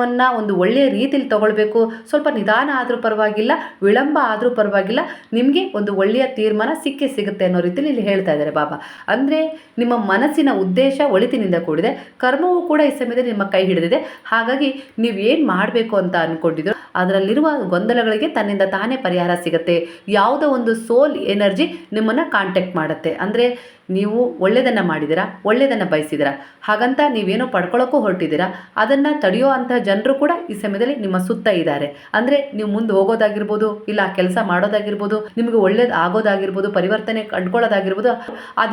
ತೀರ್ಮಾನವನ್ನು ಒಂದು ಒಳ್ಳೆಯ ರೀತಿಯಲ್ಲಿ ತಗೊಳ್ಬೇಕು. ಸ್ವಲ್ಪ ನಿಧಾನ ಆದರೂ ಪರವಾಗಿಲ್ಲ, ವಿಳಂಬ ಆದರೂ ಪರವಾಗಿಲ್ಲ, ನಿಮಗೆ ಒಂದು ಒಳ್ಳೆಯ ತೀರ್ಮಾನ ಸಿಕ್ಕೇ ಸಿಗುತ್ತೆ ಅನ್ನೋ ರೀತಿಯಲ್ಲಿ ಇಲ್ಲಿ ಹೇಳ್ತಾ ಇದ್ದಾರೆ ಬಾಬಾ. ಅಂದರೆ ನಿಮ್ಮ ಮನಸ್ಸಿನ ಉದ್ದೇಶ ಒಳಿತಿನಿಂದ ಕೂಡಿದೆ, ಕರ್ಮವು ಕೂಡ ಈ ಸಮಯದಲ್ಲಿ ನಿಮ್ಮ ಕೈ ಹಿಡಿದಿದೆ. ಹಾಗಾಗಿ ನೀವು ಏನು ಮಾಡಬೇಕು ಅಂತ ಅಂದ್ಕೊಂಡಿದ್ರು ಅದರಲ್ಲಿರುವ ಗೊಂದಲಗಳಿಗೆ ತನ್ನಿಂದ ತಾನೇ ಪರಿಹಾರ ಸಿಗುತ್ತೆ. ಯಾವುದೋ ಒಂದು ಸೋಲ್ ಎನರ್ಜಿ ನಿಮ್ಮನ್ನು ಕಾಂಟ್ಯಾಕ್ಟ್ ಮಾಡುತ್ತೆ. ಅಂದರೆ ನೀವು ಒಳ್ಳೆಯದನ್ನು ಮಾಡಿದ್ದೀರಾ ಒಳ್ಳೆಯದನ್ನು ಬಯಸಿದ್ದೀರಾ, ಹಾಗಂತ ನೀವೇನೋ ಪಡ್ಕೊಳ್ಳೋಕ್ಕೂ ಹೊರಟಿದ್ದೀರಾ, ಅದನ್ನು ತಡೆಯೋ ಅಂತಹ ಜನರು ಕೂಡ ಈ ಸಮಯದಲ್ಲಿ ನಿಮ್ಮ ಸುತ್ತ ಇದ್ದಾರೆ. ಅಂದರೆ ನೀವು ಮುಂದೆ ಹೋಗೋದಾಗಿರ್ಬೋದು, ಇಲ್ಲ ಕೆಲಸ ಮಾಡೋದಾಗಿರ್ಬೋದು, ನಿಮಗೆ ಒಳ್ಳೇದು ಆಗೋದಾಗಿರ್ಬೋದು, ಪರಿವರ್ತನೆ ಕಂಡ್ಕೊಳ್ಳೋದಾಗಿರ್ಬೋದು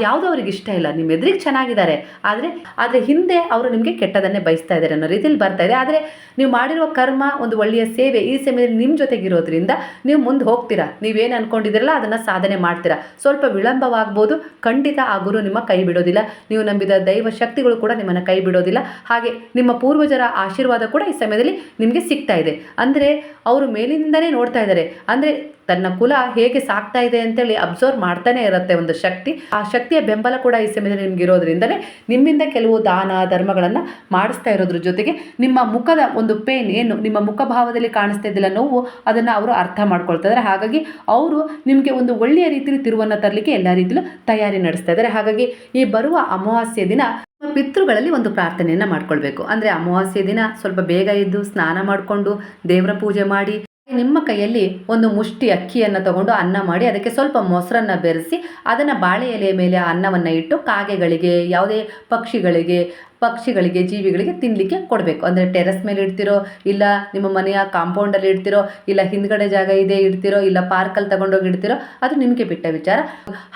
ಯಾವುದು ಅವ್ರಿಗೆ ಇಷ್ಟ ಇಲ್ಲ. ನಿಮ್ಮ ಎದುರಿಗೆ ಚೆನ್ನಾಗಿದ್ದಾರೆ. ಆದರೆ ಆದರೆ ಹಿಂದೆ ಅವರು ನಿಮಗೆ ಕೆಟ್ಟದನ್ನೇ ಬಯಸ್ತಾ ಇದ್ದಾರೆ ಅನ್ನೋ ರೀತಿಯಲ್ಲಿ ಬರ್ತಾ ಇದೆ. ಆದರೆ ನೀವು ಮಾಡಿರುವ ಕರ್ಮ ಒಂದು ಒಳ್ಳೆಯ ಸೇವೆ ಈ ಸಮಯದಲ್ಲಿ ನಿಮ್ಮ ಜೊತೆಗಿರೋದ್ರಿಂದ ನೀವು ಮುಂದೆ ಹೋಗ್ತೀರಾ? ನೀವೇನು ಅನ್ಕೊಂಡಿದ್ದೀರಲ್ಲ ಅದನ್ನು ಸಾಧನೆ ಮಾಡ್ತೀರಾ? ಸ್ವಲ್ಪ ವಿಳಂಬವಾಗ್ಬೋದು. ಖಂಡಿತ ಆ ಗುರು ನಿಮ್ಮ ಕೈ ಬಿಡೋದಿಲ್ಲ. ನೀವು ನಂಬಿದ ದೈವ ಶಕ್ತಿಗಳು ಕೂಡ ನಿಮ್ಮನ್ನು ಕೈ ಬಿಡೋದಿಲ್ಲ. ಹಾಗೆ ನಿಮ್ಮ ಪೂರ್ವಜರ ಆಶೀರ್ವಾದ ಕೂಡ ಈ ಸಮಯದಲ್ಲಿ ನಿಮಗೆ ಸಿಗ್ತಾ ಇದೆ. ಅಂದರೆ ಅವರು ಮೇಲಿನಿಂದನೇ ನೋಡ್ತಾ ಇದ್ದಾರೆ ಅಂದರೆ ತನ್ನ ಕುಲ ಹೇಗೆ ಸಾಕ್ತಾ ಇದೆ ಅಂತೇಳಿ ಅಬ್ಸರ್ವ್ ಮಾಡ್ತಾನೆ ಇರುತ್ತೆ ಒಂದು ಶಕ್ತಿ. ಆ ಶಕ್ತಿಯ ಬೆಂಬಲ ಕೂಡ ಈ ಸಮಯದಲ್ಲಿ ನಿಮ್ಗೆ ಇರೋದ್ರಿಂದಲೇ ನಿಮ್ಮಿಂದ ಕೆಲವು ದಾನ, ಧರ್ಮಗಳನ್ನು ಮಾಡಿಸ್ತಾ ಇರೋದ್ರ ಜೊತೆಗೆ ನಿಮ್ಮ ಮುಖದ ಒಂದು ಪೇನ್ ಏನು, ನಿಮ್ಮ ಮುಖಭಾವದಲ್ಲಿ ಕಾಣಿಸ್ತಾ ಇದ್ದಿಲ್ಲ ನೋವು, ಅದನ್ನು ಅವರು ಅರ್ಥ ಮಾಡ್ಕೊಳ್ತಾ ಹಾಗಾಗಿ ಅವರು ನಿಮಗೆ ಒಂದು ಒಳ್ಳೆಯ ರೀತಿಯಲ್ಲಿ ತಿರುವನ್ನು ತರಲಿಕ್ಕೆ ಎಲ್ಲ ರೀತಿಯಲ್ಲೂ ತಯಾರಿ ನಡೆಸ್ತಾ ಇದ್ದಾರೆ ಹಾಗಾಗಿ ಈ ಬರುವ ಅಮಾವಾಸ್ಯ ದಿನ ಪಿತೃಗಳಲ್ಲಿ ಒಂದು ಪ್ರಾರ್ಥನೆಯನ್ನು ಮಾಡ್ಕೊಳ್ಬೇಕು. ಅಂದರೆ ಅಮಾವಾಸ್ಯೆ ದಿನ ಸ್ವಲ್ಪ ಬೇಗ ಎದ್ದು ಸ್ನಾನ ಮಾಡಿಕೊಂಡು ದೇವರ ಪೂಜೆ ಮಾಡಿ, ನಿಮ್ಮ ಕೈಯಲ್ಲಿ ಒಂದು ಮುಷ್ಟಿ ಅಕ್ಕಿಯನ್ನು ತಗೊಂಡು ಅನ್ನ ಮಾಡಿ, ಅದಕ್ಕೆ ಸ್ವಲ್ಪ ಮೊಸರನ್ನು ಬೆರೆಸಿ, ಅದನ್ನು ಬಾಳೆ ಎಲೆಯ ಮೇಲೆ ಅನ್ನವನ್ನು ಇಟ್ಟು ಕಾಗೆಗಳಿಗೆ, ಯಾವುದೇ ಪಕ್ಷಿಗಳಿಗೆ ಪಕ್ಷಿಗಳಿಗೆ, ಜೀವಿಗಳಿಗೆ ತಿನ್ನಲಿಕ್ಕೆ ಕೊಡಬೇಕು. ಅಂದರೆ ಟೆರೆಸ್ ಮೇಲೆ ಇಡ್ತಿರೋ, ಇಲ್ಲ ನಿಮ್ಮ ಮನೆಯ ಕಾಂಪೌಂಡಲ್ಲಿ ಇಡ್ತಿರೋ, ಇಲ್ಲ ಹಿಂದ್ಗಡೆ ಜಾಗ ಇದೆ ಇಡ್ತಿರೋ, ಇಲ್ಲ ಪಾರ್ಕಲ್ಲಿ ತಗೊಂಡೋಗಿ ಇಡ್ತಿರೋ, ಅದು ನಿಮಗೆ ಬಿಟ್ಟ ವಿಚಾರ.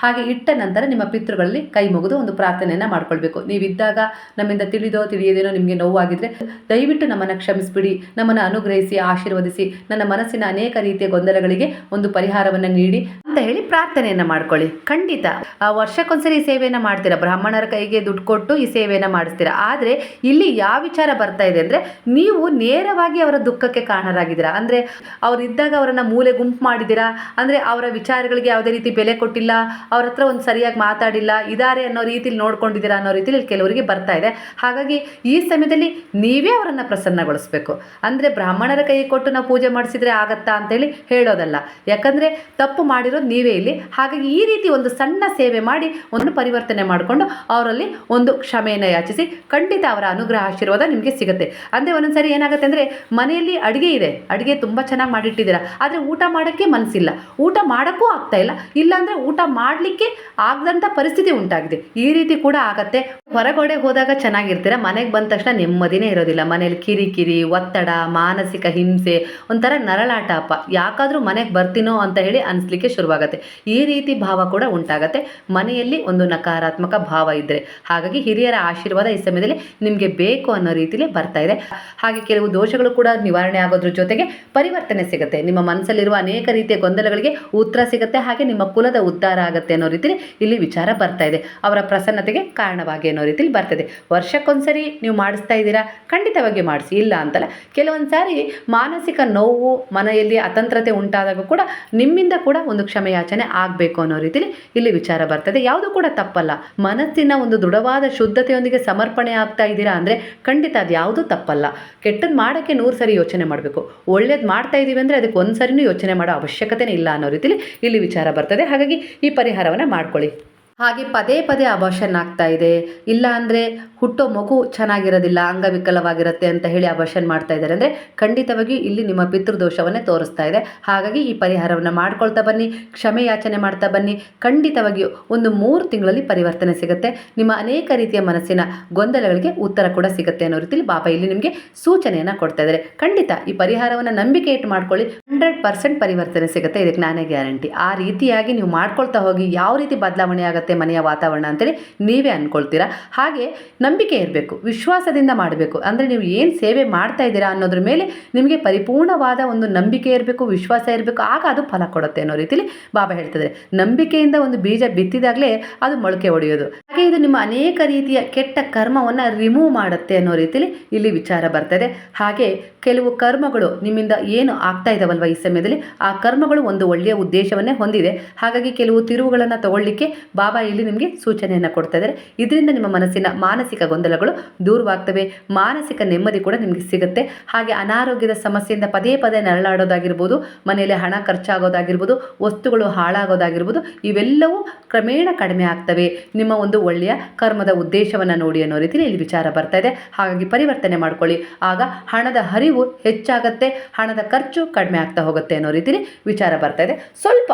ಹಾಗೆ ಇಟ್ಟ ನಂತರ ನಿಮ್ಮ ಪಿತೃಗಳಲ್ಲಿ ಕೈ ಮುಗಿದು ಒಂದು ಪ್ರಾರ್ಥನೆಯನ್ನು ಮಾಡ್ಕೊಳ್ಬೇಕು. ನೀವಿದ್ದಾಗ ನಮ್ಮಿಂದ ತಿಳಿದೋ, ತಿಳಿಯದೇನೋ ನಿಮಗೆ ನೋವಾಗಿದ್ದರೆ ದಯವಿಟ್ಟು ನಮ್ಮನ್ನು ಕ್ಷಮಿಸಿಬಿಡಿ. ನಮ್ಮನ್ನು ಅನುಗ್ರಹಿಸಿ, ಆಶೀರ್ವದಿಸಿ. ನನ್ನ ಮನಸ್ಸಿನ ಅನೇಕ ರೀತಿಯ ಗೊಂದಲಗಳಿಗೆ ಒಂದು ಪರಿಹಾರವನ್ನು ನೀಡಿ ಅಂತ ಹೇಳಿ ಪ್ರಾರ್ಥನೆಯನ್ನು ಮಾಡ್ಕೊಳ್ಳಿ. ಖಂಡಿತ. ಆ ವರ್ಷಕ್ಕೊಂದ್ಸರಿ ಈ ಸೇವೆಯನ್ನು ಮಾಡ್ತೀರಾ? ಬ್ರಾಹ್ಮಣರ ಕೈಗೆ ದುಡ್ಡು ಕೊಟ್ಟು ಈ ಸೇವೆಯನ್ನು ಮಾಡಿಸ್ತೀರಾ? ಆದರೆ ಇಲ್ಲಿ ಯಾವ ವಿಚಾರ ಬರ್ತಾ ಇದೆ ಅಂದರೆ ನೀವು ನೇರವಾಗಿ ಅವರ ದುಃಖಕ್ಕೆ ಕಾರಣರಾಗಿದ್ದೀರಾ. ಅಂದರೆ ಅವರಿದ್ದಾಗ ಅವರನ್ನು ಮೂಲೆ ಗುಂಪು ಮಾಡಿದ್ದೀರಾ. ಅಂದರೆ ಅವರ ವಿಚಾರಗಳಿಗೆ ಯಾವುದೇ ರೀತಿ ಬೆಲೆ ಕೊಟ್ಟಿಲ್ಲ. ಅವ್ರ ಹತ್ರ ಒಂದು ಸರಿಯಾಗಿ ಮಾತಾಡಿಲ್ಲ. ಇದಾರೆ ಅನ್ನೋ ರೀತಿಲಿ ನೋಡ್ಕೊಂಡಿದ್ದೀರಾ ಅನ್ನೋ ರೀತಿಲಿ ಕೆಲವರಿಗೆ ಬರ್ತಾ ಇದೆ. ಹಾಗಾಗಿ ಈ ಸಮಯದಲ್ಲಿ ನೀವೇ ಅವರನ್ನು ಪ್ರಸನ್ನಗೊಳಿಸ್ಬೇಕು. ಅಂದರೆ ಬ್ರಾಹ್ಮಣರ ಕೈ ಕೊಟ್ಟು ನಾವು ಪೂಜೆ ಮಾಡಿಸಿದ್ರೆ ಆಗತ್ತಾ ಅಂತೇಳಿ ಹೇಳೋದಲ್ಲ. ಯಾಕಂದರೆ ತಪ್ಪು ಮಾಡಿರೋದು ನೀವೇ ಇಲ್ಲಿ. ಹಾಗಾಗಿ ಈ ರೀತಿ ಒಂದು ಸಣ್ಣ ಸೇವೆ ಮಾಡಿ ಒಂದು ಪರಿವರ್ತನೆ ಮಾಡಿಕೊಂಡು ಅವರಲ್ಲಿ ಒಂದು ಕ್ಷಮೆಯನ್ನು ಯಾಚಿಸಿ ಖಂಡಿತ ಅವರ ಅನುಗ್ರಹ ಆಶೀರ್ವಾದ ನಿಮಗೆ ಸಿಗುತ್ತೆ. ಅಂದರೆ ಒಂದೊಂದ್ಸರಿ ಏನಾಗುತ್ತೆ ಅಂದರೆ ಮನೆಯಲ್ಲಿ ಅಡುಗೆ ಇದೆ. ಅಡುಗೆ ತುಂಬ ಚೆನ್ನಾಗಿ ಮಾಡಿಟ್ಟಿದ್ದೀರಾ. ಆದರೆ ಊಟ ಮಾಡೋಕ್ಕೆ ಮನಸ್ಸಿಲ್ಲ. ಊಟ ಮಾಡೋಕ್ಕೂ ಆಗ್ತಾ ಇಲ್ಲ. ಇಲ್ಲಾಂದರೆ ಊಟ ಮಾಡಲಿಕ್ಕೆ ಆಗದಂಥ ಪರಿಸ್ಥಿತಿ ಉಂಟಾಗಿದೆ. ಈ ರೀತಿ ಕೂಡ ಆಗತ್ತೆ. ಹೊರಗಡೆ ಹೋದಾಗ ಚೆನ್ನಾಗಿರ್ತೀರ? ಮನೆಗೆ ಬಂದ ತಕ್ಷಣ ನೆಮ್ಮದಿನೇ ಇರೋದಿಲ್ಲ. ಮನೇಲಿ ಕಿರಿಕಿರಿ, ಒತ್ತಡ, ಮಾನಸಿಕ ಹಿಂಸೆ, ಒಂಥರ ನರಳಾಟ ಅಪ್ಪ. ಯಾಕಾದರೂ ಮನೆಗೆ ಬರ್ತೀನೋ ಅಂತ ಹೇಳಿ ಅನಿಸ್ಲಿಕ್ಕೆ ಶುರುವಾಗುತ್ತೆ. ಈ ರೀತಿ ಭಾವ ಕೂಡ ಉಂಟಾಗತ್ತೆ. ಮನೆಯಲ್ಲಿ ಒಂದು ನಕಾರಾತ್ಮಕ ಭಾವ ಇದ್ದರೆ ಹಾಗಾಗಿ ಹಿರಿಯರ ಆಶೀರ್ವಾದ ಈ ಸಮಯದಲ್ಲಿ ನಿಮಗೆ ಬೇಕು ಅನ್ನೋ ರೀತಿಲಿ ಬರ್ತಾ ಇದೆ. ಹಾಗೆ ಕೆಲವು ದೋಷಗಳು ಕೂಡ ನಿವಾರಣೆ ಆಗೋದ್ರ ಜೊತೆಗೆ ಪರಿವರ್ತನೆ ಸಿಗುತ್ತೆ. ನಿಮ್ಮ ಮನಸ್ಸಲ್ಲಿರುವ ಅನೇಕ ರೀತಿಯ ಗೊಂದಲಗಳಿಗೆ ಉತ್ತರ ಸಿಗುತ್ತೆ, ಹಾಗೆ ನಿಮ್ಮ ಕುಲದ ಉದ್ಧಾರ ಆಗುತ್ತೆ ಅನ್ನೋ ರೀತಿಲಿ ಇಲ್ಲಿ ವಿಚಾರ ಬರ್ತಾ ಇದೆ. ಅವರ ಪ್ರಸನ್ನತೆಗೆ ಕಾರಣವಾಗಿ ಅನ್ನೋ ರೀತಿಲಿ ಬರ್ತದೆ ವರ್ಷಕ್ಕೊಂದ್ಸರಿ ನೀವು ಮಾಡಿಸ್ತಾ ಇದ್ದೀರಾ? ಖಂಡಿತವಾಗಿ ಮಾಡಿಸಿ. ಇಲ್ಲ ಅಂತಲ್ಲ ಕೆಲವೊಂದು ಸಾರಿ ಮಾನಸಿಕ ನೋವು, ಮನೆಯಲ್ಲಿ ಅತಂತ್ರತೆ ಉಂಟಾದಾಗ ಕೂಡ ನಿಮ್ಮಿಂದ ಕೂಡ ಒಂದು ಕ್ಷಮೆಯಾಚನೆ ಆಗಬೇಕು ಅನ್ನೋ ರೀತಿಲಿ ಇಲ್ಲಿ ವಿಚಾರ ಬರ್ತದೆ ಯಾವುದು ಕೂಡ ತಪ್ಪಲ್ಲ. ಮನಸ್ಸಿನ ಒಂದು ದೃಢವಾದ ಶುದ್ಧತೆಯೊಂದಿಗೆ ಸಮರ್ಪಣೆ ಆಗ್ತಾ ಇದ್ದೀರಾ ಅಂದರೆ ಖಂಡಿತ ಅದು ಯಾವುದೂ ತಪ್ಪಲ್ಲ. ಕೆಟ್ಟದ್ದು ಮಾಡೋಕ್ಕೆ ನೂರು ಸರಿ ಯೋಚನೆ ಮಾಡಬೇಕು. ಒಳ್ಳೇದು ಮಾಡ್ತಾ ಇದ್ದೀವಿ ಅಂದರೆ ಅದಕ್ಕೆ ಒಂದು ಸರಿನೂ ಯೋಚನೆ ಮಾಡೋ ಅವಶ್ಯಕತೆ ಇಲ್ಲ ಅನ್ನೋ ರೀತಿಲಿ ಇಲ್ಲಿ ವಿಚಾರ ಬರ್ತದೆ. ಹಾಗಾಗಿ ಈ ಪರಿಹಾರವನ್ನು ಮಾಡ್ಕೊಳ್ಳಿ. ಹಾಗೆ ಪದೇ ಪದೇ ಅಬಾಷನ್ ಆಗ್ತಾ ಇದೆ. ಇಲ್ಲ ಅಂದರೆ ಹುಟ್ಟೋ ಮಗು ಚೆನ್ನಾಗಿರೋದಿಲ್ಲ, ಅಂಗವಿಕಲವಾಗಿರುತ್ತೆ ಅಂತ ಹೇಳಿ ಅಬಾಷನ್ ಮಾಡ್ತಾ ಇದ್ದಾರೆ. ಅಂದರೆ ಖಂಡಿತವಾಗಿ ಇಲ್ಲಿ ನಿಮ್ಮ ಪಿತೃದೋಷವನ್ನೇ ತೋರಿಸ್ತಾ ಇದೆ. ಹಾಗಾಗಿ ಈ ಪರಿಹಾರವನ್ನು ಮಾಡ್ಕೊಳ್ತಾ ಬನ್ನಿ, ಕ್ಷಮೆ ಯಾಚನೆ ಮಾಡ್ತಾ ಬನ್ನಿ. ಖಂಡಿತವಾಗಿಯೂ ಒಂದು ಮೂರು ತಿಂಗಳಲ್ಲಿ ಪರಿವರ್ತನೆ ಸಿಗುತ್ತೆ. ನಿಮ್ಮ ಅನೇಕ ರೀತಿಯ ಮನಸ್ಸಿನ ಗೊಂದಲಗಳಿಗೆ ಉತ್ತರ ಕೂಡ ಸಿಗುತ್ತೆ ಅನ್ನೋ ರೀತಿಯಲ್ಲಿ ಬಾಬಾ ಇಲ್ಲಿ ನಿಮಗೆ ಸೂಚನೆಯನ್ನು ಕೊಡ್ತಾ ಇದ್ದಾರೆ. ಖಂಡಿತ ಈ ಪರಿಹಾರವನ್ನು ನಂಬಿಕೆ ಇಟ್ಟು ಮಾಡ್ಕೊಳ್ಳಿ. ಹಂಡ್ರೆಡ್ ಪರ್ಸೆಂಟ್ ಪರಿವರ್ತನೆ ಸಿಗುತ್ತೆ. ಇದಕ್ಕೆ ನಾನೇ ಗ್ಯಾರಂಟಿ. ಆ ರೀತಿಯಾಗಿ ನೀವು ಮಾಡ್ಕೊಳ್ತಾ ಹೋಗಿ, ಯಾವ ರೀತಿ ಬದಲಾವಣೆ ಆಗುತ್ತೆ ಮನೆಯ ವಾತಾವರಣ ಅಂತೇಳಿ ನೀವೇ ಅಂದ್ಕೊಳ್ತೀರಾ ಹಾಗೆ ನಂಬಿಕೆ ಇರಬೇಕು, ವಿಶ್ವಾಸದಿಂದ ಮಾಡಬೇಕು. ಅಂದರೆ ನೀವು ಏನು ಸೇವೆ ಮಾಡ್ತಾ ಇದ್ದೀರಾ ಅನ್ನೋದ್ರ ಮೇಲೆ ನಿಮಗೆ ಪರಿಪೂರ್ಣವಾದ ಒಂದು ನಂಬಿಕೆ ಇರಬೇಕು, ವಿಶ್ವಾಸ ಇರಬೇಕು, ಆಗ ಅದು ಫಲ ಕೊಡುತ್ತೆ ಅನ್ನೋ ರೀತಿಯಲ್ಲಿ ಬಾಬಾ ಹೇಳ್ತಿದ್ದಾರೆ. ನಂಬಿಕೆಯಿಂದ ಒಂದು ಬೀಜ ಬಿತ್ತಿದಾಗಲೇ ಅದು ಮೊಳಕೆ ಹೊಡೆಯೋದು ಹಾಗೆ ಇದು ನಿಮ್ಮ ಅನೇಕ ರೀತಿಯ ಕೆಟ್ಟ ಕರ್ಮವನ್ನು ರಿಮೂವ್ ಮಾಡುತ್ತೆ ಅನ್ನೋ ರೀತಿಯಲ್ಲಿ ಇಲ್ಲಿ ವಿಚಾರ ಬರ್ತದೆ ಹಾಗೆ ಕೆಲವು ಕರ್ಮಗಳು ನಿಮ್ಮಿಂದ ಏನು ಆಗ್ತಾ ಇದ್ದಾವಲ್ವ ಈ ಸಮಯದಲ್ಲಿ? ಆ ಕರ್ಮಗಳು ಒಂದು ಒಳ್ಳೆಯ ಉದ್ದೇಶವನ್ನೇ ಹೊಂದಿದೆ. ಹಾಗಾಗಿ ಕೆಲವು ತಿರುವುಗಳನ್ನು ತಗೊಳ್ಳಿಕ್ಕೆ ಬಾಬಾ ಇಲ್ಲಿ ನಿಮಗೆ ಸೂಚನೆಯನ್ನು ಕೊಡ್ತಾ ಇದ್ದಾರೆ. ಇದರಿಂದ ನಿಮ್ಮ ಮನಸ್ಸಿನ ಮಾನಸಿಕ ಗೊಂದಲಗಳು ದೂರವಾಗ್ತವೆ. ಮಾನಸಿಕ ನೆಮ್ಮದಿ ಕೂಡ ನಿಮಗೆ ಸಿಗುತ್ತೆ. ಹಾಗೆ ಅನಾರೋಗ್ಯದ ಸಮಸ್ಯೆಯಿಂದ ಪದೇ ಪದೇ ನರಳಾಡೋದಾಗಿರ್ಬೋದು, ಮನೆಯಲ್ಲಿ ಹಣ ಖರ್ಚಾಗೋದಾಗಿರ್ಬೋದು, ವಸ್ತುಗಳು ಹಾಳಾಗೋದಾಗಿರ್ಬೋದು, ಇವೆಲ್ಲವೂ ಕ್ರಮೇಣ ಕಡಿಮೆ ಆಗ್ತವೆ. ನಿಮ್ಮ ಒಂದು ಒಳ್ಳೆಯ ಕರ್ಮದ ಉದ್ದೇಶವನ್ನು ನೋಡಿ ಅನ್ನೋ ರೀತಿಯಲ್ಲಿ ಇಲ್ಲಿ ವಿಚಾರ ಬರ್ತಾ ಇದೆ. ಹಾಗಾಗಿ ಪರಿವರ್ತನೆ ಮಾಡ್ಕೊಳ್ಳಿ. ಆಗ ಹಣದ ಹರಿವು ಹೆಚ್ಚಾಗುತ್ತೆ, ಹಣದ ಖರ್ಚು ಕಡಿಮೆ ಆಗ್ತಾ ಹೋಗುತ್ತೆ ಅನ್ನೋ ರೀತಿಯಲ್ಲಿ ವಿಚಾರ ಬರ್ತಾ ಇದೆ. ಸ್ವಲ್ಪ